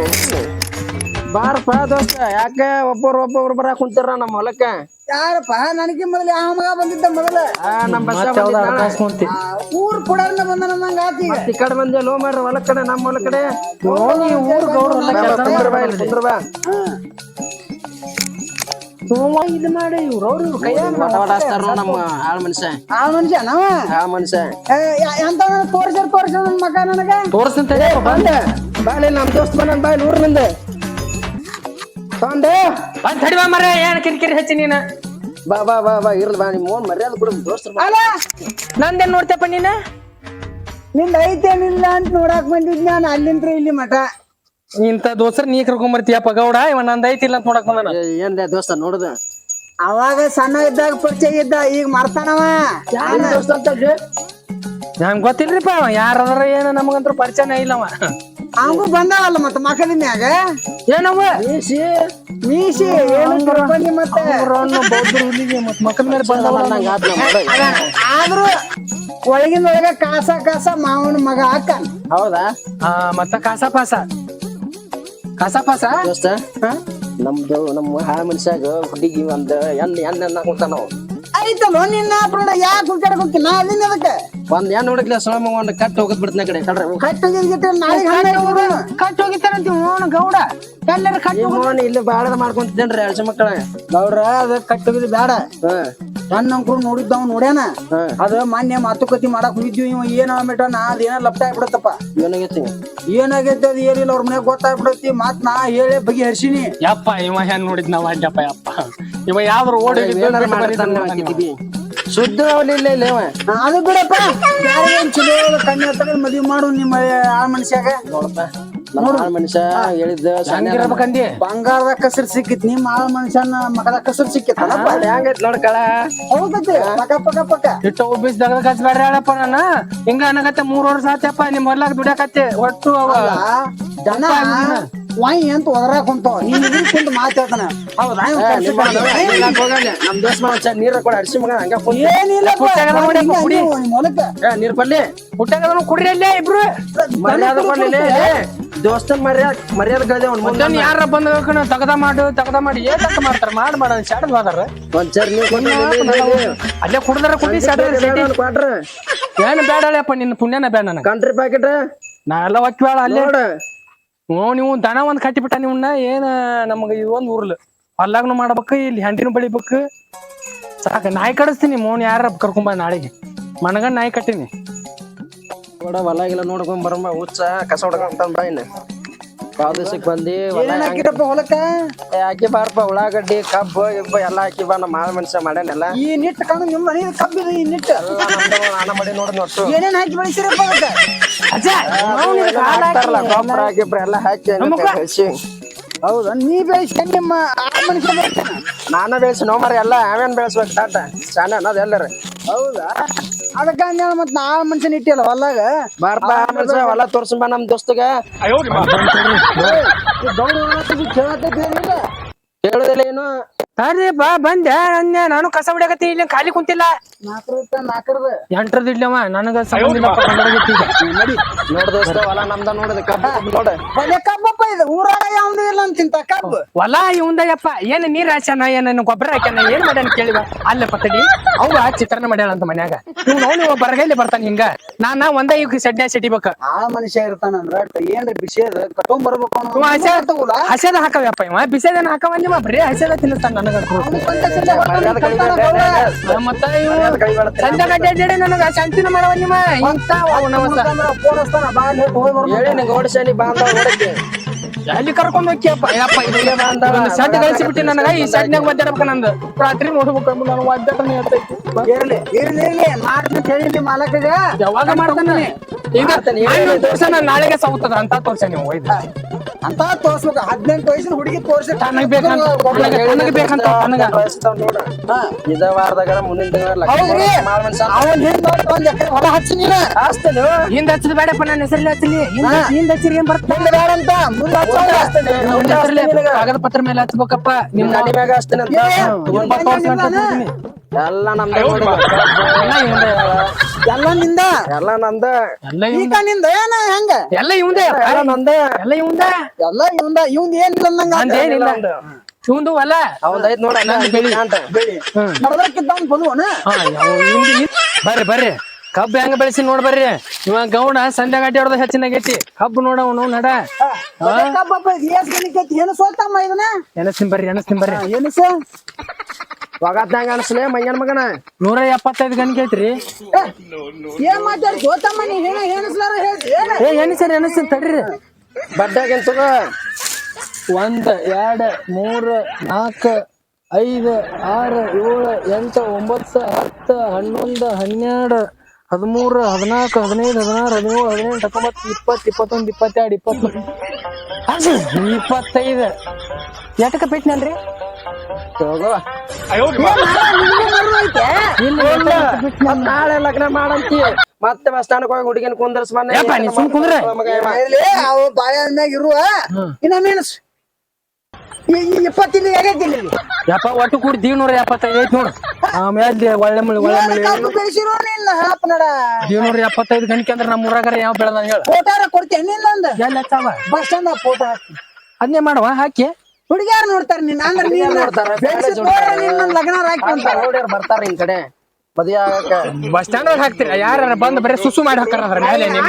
ಬಾರಪ್ಪ ದೋಸ್ತ ಯಾಕೆ ಒಬ್ಬರು ಒಬ್ಬೊಬ್ರು ಬರಾಕ್ ಕುಂತಾರ ನಮ್ಮ ಹೊಲಕ್ಕ? ಯಾರಪ್ಪ? ನನಗೆ ಮೊದಲು ಯಾವ ಮಗ ಬಂದಿದ್ದ ಮೊದಲ. ಆ, ನಮ್ ಬಸ್ಸ ಮತ್ತೆ ಯಾವ್ದು ಬಂದಿದ್ದ. ಅಡ್ಕಾಸ್ಕೊಂತಿ ಊರ್ ಕೊಡಾರಿಂದ ಬಂದ ನಂಗ ಆತಿ. ಈಗ ಈ ಕಡೆ ಬಂದೆ ಲೋ ಮಾಡ್ರಿ ಹೊಲ ಕಡೆ ನಮ್ಮ ಹೊಲ ಕಡೆ. ನೋಡಿ ಊರ್ ಗೌಡ್ರು ಎಲ್ಲ ಬಾ, ಕೆಲ್ಸ ಕುಂದ್ರ ಬಾ ಇಲ್ಲಿ, ಕುಂದ್ರ ಬಾ ಸುಮ್ಮ ಇದು ಮಾಡಿ ಇವ್ರು ಅವ್ರು ಇವ್ರು ಕೈಯಾಗ ವಟ ವಟ ಹಚ್ತಾರ ನೋಡ್ ನಮ್ಮ ಆಳ್ ಮನುಷ್ಯ. ಆ ಮನುಷ್ಯ ನಾವ? ಆ ಮನುಷ್ಯ. ಎಂತ ತೋರ್ಸರ್ ತೋರ್ಸ ನನ್ ಮಗ ನನಗ? ತೋರ್ಸಂತ ಬಂದೆ. ಬಾಳೆ ನಮ್ ದೋಸ್ತ್ ಬಂದ ಬಾಯ್ ಊರಿನಿಂದ ತೊಂಡೆ ಬಂದ್ ತಡಿವಾ ಮರ ಏನ್ ಕಿರಿಕಿರಿ ಹಚ್ಚಿ ನೀನ? ಬಾ ಬಾ ಬಾ ಬಾ ಇರ್ಲಿ ಬಾ ನಿಮ್ಮ ಓನ್ ಮರ್ಯಾದೆ ಕೊಡು ದೋಸ್ತರು ಅಲ್ಲ ನಂದೇನ್ ನೋಡ್ತೇಪ್ಪ ನೀನ? ನಿಂದ ಐತೇನಿಲ್ಲ ಅಂತ ನೋಡಾಕ್ ಬಂದಿದ್ ನಾನು ಅಲ್ಲಿಂತ್ರ ಇಲ್ಲಿ ಮಠ. ಇಂತ ದೋಸ್ತ್ರ ನೀ ಕರ್ಕೊಂಡ್ ಬರ್ತೀಯಪ್ಪ ಗೌಡ ಇವ ನಂದ ಐತಿ ಇಲ್ಲ ಅಂತ ನೋಡಕ್ ಬಂದ ಏನ್ ದೋಸ್ತ ನೋಡುದ? ಅವಾಗ ಸಣ್ಣ ಇದ್ದಾಗ ಪರಿಚಯ ಇದ್ದ ಈಗ ಮರ್ತಾನವ. ದೋಸ್ತ ಅಂತ? ನಂಗ್ ಗೊತ್ತಿಲ್ರಿಪ್ಪ ಯಾರದಾರ ಏನ ನಮಗಂತ್ರ ಪರಿಚಯನೇ ಇಲ್ಲವ. ಅವಂಗೂ ಬಂದಾವಲ್ಲ ಮತ್ತ ಮಕ್ಕಳ ಮ್ಯಾಗ ಏನವ ಮೀಸಿ ಮೀಸಿ ಏನು ತಿಳ್ಕೊಂಡಿ ಮತ್ತೆ? ಮಕ್ಕಳ ಮೇಲೆ ಬಂದಾವಲ್ಲ ನಂಗ್ ಆದ್ರೂ ಒಳಗಿನ ಒಳಗ ಕಾಸ ಕಾಸ ಮಾವನ ಮಗ ಹಾಕ. ಹೌದಾ? ಹಾ ಮತ್ತ ಕಾಸ ಪಾಸ. ಕಾಸ ಪಾಸ? ದೋಸ್ತ ನಮ್ದು ನಮ್ಮ ಹಾ ಮನುಷ್ಯಾಗ ಹುಡುಗಿ ಒಂದ್ ಎಣ್ಣೆ ಎಣ್ಣೆ ಅನ್ನಕುಂತ ನಾವು ಐತಲ್ಲ ನಿನ್ನ ಪ್ರೊಡ ಯಾಕೆ ಹುಡುಕಾಡ ಹೋಗ್ತೀನಿ ನಾ ಅಲ್ಲಿಂದ ಅದಕ್ಕೆ. ಒಂದ್ ಏನ್ ಹುಡುಕ್ಲ ಸೋಮ ಒಂದು ಕಟ್ ಹೋಗದ್ ಬಿಡ್ತಾನೆ ಕಡೆ ಕಡ್ರೆ ಕಟ್ ಹೋಗಿದ್ಗಿಟ್ಟ ನಾಳೆ ಕಟ್ ಹೋಗಿತ್ತಾರಂತ ಇವನು ಗೌಡ. ಎಲ್ಲರೂ ಕಟ್ ಹೋಗಿ ಇಲ್ಲಿ ಬಾಳದ ಮಾಡ್ಕೊಂತಿದ್ದೇನ್ರಿ ಅಳ್ಸ ಮಕ್ಕಳ. ಗೌಡ್ರ ಅದ ಕಟ್ ಹೋಗಿದ್ ಬೇಡ ಹ್ಮ್ ನನ್ನಂಕ್ರು ನೋಡಿದ್ದವ್ ನೋಡ್ಯಾನ. ಅದ ಮಾನ್ಯ ಮಾತುಕತೆ ಮಾಡಕ್ ಹೋಗಿದ್ವಿ ಇವ ಮೇಟ ನಾ ಅದೇನ ಲಪ್ಟ ಆಗ್ಬಿಡತ್ತಪ್ಪ. ಏನಾಗೈತಿ? ಏನಾಗೈತಿ ಅದ್ ಏನಿಲ್ಲ ಅವ್ರ ಮನೆಗ್ ಗೊತ್ತಾಗ್ಬಿಡತ್ತಿ. ಮಾತ್ ನಾ ಹೇಳಿ ಬಗೆಹರ್ಸಿನಿ. ಯಪ್ಪ ಇವ ಹೆಂಗ್ ನೋಡಿದ್ ನಾವ್ ಅಡ್ಡಪ್ಪ ಯಪ್ಪ. ಇವ ಯಾವ್ದ್ರ ಓಡಿ ಶುದ್ಧ ಅದು ಬಿಡಪ್ಪ. ಯಾರಿಗೇನ್ ಚಲೋ ಕಣ್ಣು ತಗೊಂಡ್ ಮದ್ವಿ ಮಾಡು ನಿಮ್ಮ ಆ ಮನುಷ್ಯಾಗ. ನೋಡಪ್ಪ. ನಮ್ಮ ಆಳ್ ಮನುಷ್ಯ ಹೇಳಿದ್ದ ಹಂಗಿರ್ಬೇಕಂದಿ ಬಂಗಾರದ ಕಸರ್ ಸಿಕ್ಕಿತ್ ನಿಮ್ಮ ಆಳ ಮನುಷ್ಯನ ಮಗದ ಕಸರ್ ಸಿಕ್ಕಿತ್ ಹೆಂಗೈತ್ ನೋಡ್ಕಳ ಹೌದತ್ತೆ ಪಕ್ಕ ಪಕ್ಕ ಪಕ್ಕ ಇಟ್ಟು ಒಬ್ಬಿಸ್ ದಗದ ಕಚ್ ಬೇಡ ಹೇಳಪ್ಪ ನಾನು. ಹಿಂಗ ಅನ್ನಕತ್ತೆ ಮೂರ್ ವರ್ಷ ಆತಪ್ಪ ನಿಮ್ ಹೊಲ್ಲಾಗ ದುಡಿಯಾಕತ್ತೆ. ಒಟ್ಟು ಅವ. ಜನ ವಾಯಿ ಅಂತ ಒದರಾಕ್ ಕುಂತಾವ. ನೀನ್ ಇದ್ರ ಕುಂತ ಮಾತಾಡ್ತಾನ. ಹೌದಾ? ನಮ್ ನೀರ ಕೊಡ ಅಡ್ಸಿ ಮಗ ಹಂಗ ಏನಿಲ್ಲ. ಹೊಲಕ್ಕ ನೀರ್ ಪಲ್ಲಿ. ಹುಟ್ಟಾಗ ಕುಡ್ರಿ ಅಲ್ಲೇ ಇಬ್ರು. ಮರ್ಯಾದ ದೋಸ್ತನ್ ಮರ್ಯಾದ ಮರ್ಯಾದ ಕಳ್ದೆ ಅವ್ನು ಮುಂದೆ ಯಾರ ಬಂದ ತಗದ ಮಾಡು ತಗದ ಮಾಡಿ ಏನ್ ತಕ್ಕ ಮಾಡ್ತಾರ? ಮಾಡ್ ಮಾಡ ಶಾಡದ್ ಹೋದಾರ ಒಂದ್ ಚರ್ ನೀರ್ ಕೊಡ್ಲಿ ಅಲ್ಲೇ ಕುಡ್ದಾರ ಕುಡಿ ಶಾಡ ಏನ್ ಬೇಡ ಅಲ್ಲಪ್ಪ ನಿನ್ನ ಪುಣ್ಯನ ಬೇಡ ನನಗ. ಕಂಟ್ರಿ ಪ್ಯಾಕೆಟ್ ನಾ ಎಲ್ಲ ಒಕ್ಕಿವಾಳ ಅಲ್ಲೇ. ನೋಡ. ಹ್ಞೂ ನೀವು ದನ ಒಂದ್ ಕಟ್ಟಿಬಿಟ್ಟ ನಿಮ್ಮನ್ನ ಏನ ನಮಗ ಇದು ಒಂದ್ ಊರ್ಲು. ಹೊಲ್ಲಾಗ್ನು ಮಾಡ್ಬೇಕು ಇಲ್ಲಿ ಹೆಂಡಿನೂ ಬೆಳಿಬೇಕು. ಸಾಕ ನಾಯಿ ಕಡಿಸ್ತೀನಿ ಮೋನ್ ಯಾರ ಕರ್ಕೊಂಬ ನಾಳೆಗೆ. ಮನಗಂಡ್ ನಾಯಿ ಕಟ್ಟಿನಿ. ನೋಡ ಹೊಲ ಗಿಲ ನೋಡ್ಕೊಂಡ್ ಬರಮ್ಮ ಹುಚ್ಚ ಕಸ ಹೊಡ್ಕೊಂತ ಬಾ ಇನ್ನ. ಯಾವ ದಿವಸಕ್ಕೆ ಬಂದಿ ಹೊಲ ಏನೇನ್ ಹೆಂಗ್- ಹಾಕಿರಪ್ಪ ಹೊಲಕ್ಕ? ಏ, ಹಾಕಿ ಬಾರಪ್ಪ ಉಳ್ಳಾಗಡ್ಡಿ ಕಬ್ಬು ಇಬ್ಬ ಎಲ್ಲ ಹಾಕಿ ಬಾ ನಮ್ಮ ಆಳ್ ಮನುಷ್ಯ ಮಾಡ್ಯಾನೆಲ್ಲ. ಈ ನಿಟ್ಟು ಕಾಣ ನಿಮ್ ಮನೆ ಕಬ್ಬಿದ ಈ ನಿಟ್ಟು? ಎಲ್ಲ ನಮ್ದು ನಾನ ಮಾಡಿ ನೋಡಿ ನೋಟು ಏನೇನ್ ಹಾಕಿ ಬೆಳೆಸಿರಪ್ಪ ಅದಕ್ಕ ಅಜ್ಜ ಹಾಕ್ತಾರಲ್ಲ ಗೊಬ್ಬರ ಗಿಬ್ರ ಎಲ್ಲ ಹಾಕಿ ನಮ್ಮಕ್ಕ. ಬೆಳ್ಸಿ ಹೌದಾ? ನೀ ಬೆಳೆಸಿ ನಿಮ್ಮ ಆ ಮನುಷ್ಯ ಬೆಳ್ಸ್ಯಾನ. ನಾನ ಬೆಳ್ಸಿ ನೋ ಮರ ಎಲ್ಲ ಆಮೇನ್ ಬೆಳೆಸ್ಬೇಕು ಟಾಟಾ ಶಾನೆ ಅನ್ನೋದು ಎಲ್ಲರ. ಹೌದಾ? ಅದಕ್ಕ ಮತ್ತೆ ಮತ್ ನಾ ಮನುಷ್ಯನ ಇಟ್ಟಿಯಲ್ಲ ಹೊಲ್ಲಾಗ ಬಾರಪ್ಪ ಮನುಷ್ಯ ಹೊಲ ತೋರ್ಸಂಬ ನಮ್ ದೋಸ್ತಗ. ಹೇಳುದಿಲ್ಲ ಏನು? ಅರೆ ಬಾ ಬಂದೆ. ಅನ್ಯ ನಾನು ಕಸ ಹೊಡ್ಯಾಕತ್ತಿ ಇಲ್ಲಿ ಖಾಲಿ ಕುಂತಿಲ್ಲ. ನಾಲ್ಕರ ನಾಲ್ಕರದ. ಎಂಟ್ರದ್ ಇಡ್ಲವ ನನಗ ಸಂಬಂಧ ಈಗ. ನಡಿ. ದೋಸ್ತ ಹೊಲ ನಮ್ದ ನೋಡಿದ ಕಬ್ಬು ಕಬ್ಬು ನೋಡ. ಬಲೆ ಕಬ್ಬಪ್ಪ ಇದು. ಊರಾಗ ಯಾವ್ದು ಇಲ್ಲ ಅಂತಿಂತ ಕಬ್ಬು. ಹೊಲ ಇವಂದಯ್ಯಪ್ಪ. ಏನ್ ನೀರ್ ಹಾಸ್ಯಾನ ಏನ ಗೊಬ್ಬರ ಹಾಕ್ಯಾನ ಏನ್ ಮಾಡ್ಯಾನ ಕೇಳಿವ ಅಲ್ಲ ಪತ್ತಡಿ ಅವ್ವ ಚಿತ್ರಣ ಮಾಡ್ಯಾಳ ಅಂತ ಮನ್ಯಾಗ. ಇವ್ ನೋಡಿ ಒಬ್ಬ ಬರಗೈಲಿ ಬರ್ತಾನ ಹಿಂಗ. ನಾನ ಒಂದ ಈಗ ಸಡ್ನ್ಯಾ ಸಿಟಿಬೇಕ ಆ ಮನುಷ್ಯ ಇರ್ತಾನ ಏನ್ರ ಬಿಸಿಯದ? ಕಟ್ಕೊಂಡ್ ಬರ್ಬೇಕು. ನಿಮ್ಮ ಹಾಕವಪ್ಪ ಇವ. ಬಿಸೇದನ ಹಾಕವಲ್ಲ ಬರೀ ಹಸೆದ ತಿನ್ನಿಸ್ತಾನ ನನಗ ಗೌಡ. ಶಾಂತಿನ ಮಾಡವ ನಿಮ್ಮ ಇಂತ ಹೇಳಿ ನಿಂಗೆ ಓಡಿಸಲಿ ಬಾಂಧ ಓಡಕ್ಕೆ ಎಲ್ಲಿ ಕರ್ಕೊಂಡ್ ಹೋಗ್ಯಪ್ಪ ಯಪ್ಪ ಇಲ್ಲೇ ಬಂದ ಒಂದು ಸಡ್ ಗಳಿಸಿಬಿಟ್ಟಿ ನನಗ? ಈ ಸಡ್ನ್ಯಾಗ ಒದ್ದಾಡ್ಬೇಕ ನಂದು? ರಾತ್ರಿ ನೋಡ್ಬೇಕು ನಾನು ಒದ್ದಾಟನೆ ಇರ್ಲಿ ಇರ್ಲಿ ಇರ್ಲಿ. ಮಾಡ್ತೀನಿ ಮಾಲಕಗ. ಯಾವಾಗ ಮಾಡ್ತಾನೆ ಈಗ ತೋರ್ಸ ನಾಳೆಗೆ ಸಾಗುತ್ತದ ಅಂತ ತೋರ್ಸ ನೀವು ಹೋಯ್ತ. ಅಂತ ತೋರ್ಸ್ಬೇಕು. ಹದಿನೆಂಟು ವಯಸ್ಸಿನ ಹುಡುಗಿ ತೋರ್ಸಿ. ನನಗ್ ಬೇಕಂತ ನನಗೆ- ಬೇಕಂತ ನನಗ ನೋಡ. ಇದ ವಾರದಾಗ ಮುಂದಿನ ತಿಂಗಳ ಹೌದ್ರಿ. ಅವನ್ ಹಿಂದ್ ನೋಡ್ ಒಂದ್ ಎಕರೆ ಹೊಲ ಹಚ್ಚಿ ನೀನು. ಆಸ್ತೇನು ಹಿಂದ ಹಚ್ಚದ ಬೇಡಪ್ಪ ನನ್ನ ಹೆಸರಲ್ಲಿ ಹಚ್ಚಲಿ. ಹಿಂದ ಹಚ್ಚಿರಿ ಏನ್ ಬರ್ತಾ ಬೇಡ ಅಂತ ಮುಂದೆ ಕಾಗದ ಪತ್ರ ಮೇಲೆ ಹಚ್ಬೇಕಪ್ಪ. ನಿಮ್ ಗಾಡಿ ಮ್ಯಾಗ ಅಷ್ಟೇನೆ ಅಂತ. ಎಲ್ಲ ನಮ್ದ ಎಲ್ಲ ನಿಂದ ಎಲ್ಲ ನಂದ? ಎಲ್ಲ ಈಗ ನಿಂದ ಏನ ಹೆಂಗ? ಎಲ್ಲ ಇವಂದ. ಎಲ್ಲ ನಂದ ಎಲ್ಲ ಇವಂದ. ಎಲ್ಲ ಇವಂದ ಇವಂದ ಏನಿಲ್ಲ ನಂಗ ನಂದೇನಿಲ್ಲ ಇವಂದು ಅಲ್ಲ. ಅವಂದ್ ಐತ್ ನೋಡ ಅಂತ ಬರ್ರಿ ಬರ್ರಿ. ಕಬ್ಬು ಹೆಂಗ ಬೆಳೆಸಿ ನೋಡ್ಬರ್ರಿ? ಇವ ಗೌಡ ಸಂಜೆ ಗಡ್ಡೆ ಹೊಡೆದ ಹೆಚ್ಚಿನಾಗೈತಿ ಕಬ್ಬು ನೋಡವನು ನಡ. ಇದನ್ನ? ಎನಸ್ತೀನಿ ಬರ್ರಿ ಎನಸ್ತೀನಿ ಬರ್ರಿ ಏನು ಒಗತ್ನಾಗ ಅನ್ಸ್ಲೆ ಮಂಗನ ಮಗನ? ನೂರ ಎಪ್ಪತ್ತೈದು ಗಂಟೆ ಐತ್ರಿ ಏನ್ ಮಾತಾಡಿ ಸೋತಮ್ಮ ನೀ ಹೇಳ ಏನ ಏ ಎನಿಸ್ರಿ ಎನಸ್ತೀನಿ ತಡ್ರಿ. ಬಡ್ಡಾಗ ತಗೋ? ಒಂದ್ ಎರಡ್ ಮೂರ್ ನಾಲ್ಕ ಐದು ಆರ್ ಏಳು ಎಂಟು ಒಂಬತ್ತು ಹತ್ತು ಹನ್ನೊಂದು ಹನ್ನೆರಡು ಹದಿಮೂರು ಹದಿನಾಲ್ಕು ಹದಿನೈದು ಹದಿನಾರು ಹದಿನೇಳು ಹದಿನೆಂಟು ಹತ್ತೊಂಬತ್ತು ಇಪ್ಪತ್ತು ಇಪ್ಪತ್ತೊಂದು ಇಪ್ಪತ್ತೆರಡು ಇಪ್ಪತ್ತು ಇಪ್ಪತ್ತೈದು. ಎಟಕ ಬಿಟ್ನಲ್ರಿ? ತಗೋ. ಇಲ್ಲ ಮತ್ತ್ ನಾಳೆ ಲಗ್ನ ಮಾಡಂತಿ. ಮತ್ತೆ ಬಸ್ ಸ್ಟ್ಯಾಂಡ್ ಹೋಗಿ ಹುಡುಗಿನ ಕುಂದರ್ಸ್ ಬಂದೆ ಯಪ್ಪ, ನೀ ಸುಮ್ ಕುಂದ್ರೆ. ಬಾಳೆಹಣ್ಣಾಗ ಇರುವ. ಇನ್ನ ಮೀನ್ಸ್ ಇಪ್ಪತ್ತಿನ ಆಗೈತಿಲ್ಲ ಯಪ್ಪ ಒಟ್ಟು ಕೂಡಿ ದೀವ್ನೂರ ಎಪ್ಪತ್ತೈದು ಐತಿ ನೋಡು. ಆಮೇಲೆ ಒಳ್ಳೆ ಒಳ್ಳೆ ಎಪ್ಪತ್ತೈದು ಗಂಟೆ ಅಂದ್ರೆ ನಮ್ಮ ಊರಾಗರ ಯಾವ ಬೆಳೆದ ಹೇಳು. ಫೋಟೋರ ಕೊಡ್ತೇನೆ ನಿನ್ನೊಂದು ಎಲ್ಲ ಹಚ್ಚಾವ? ಬಸ್ ಸ್ಟ್ಯಾಂಡ್ ಫೋಟೋ ಹಾಕ್ತೀನಿ. ಅದನ್ನೇ ಮಾಡುವ ಹಾಕಿ. ಹುಡುಗಿಯಾರು ನೋಡ್ತಾರ ಅಂದ್ರೆ ನೀನ್. ಲಗ್ನ ನೋಡ್ಯಾರ ಬರ್ತಾರ ಈ ಕಡೆ. ಮದ್ವೆ ಆಗಕ್ಕ. ಬಸ್ ಸ್ಟ್ಯಾಂಡ್ ಹಾಕ್ತೀರ? ಯಾರ ಬಂದ್ ಬರೀ ಸುಸು ಮಾಡಿ ಹಾಕಾರ ಅದ್ರ ಮೇಲೆ ನಿಮ್ಮ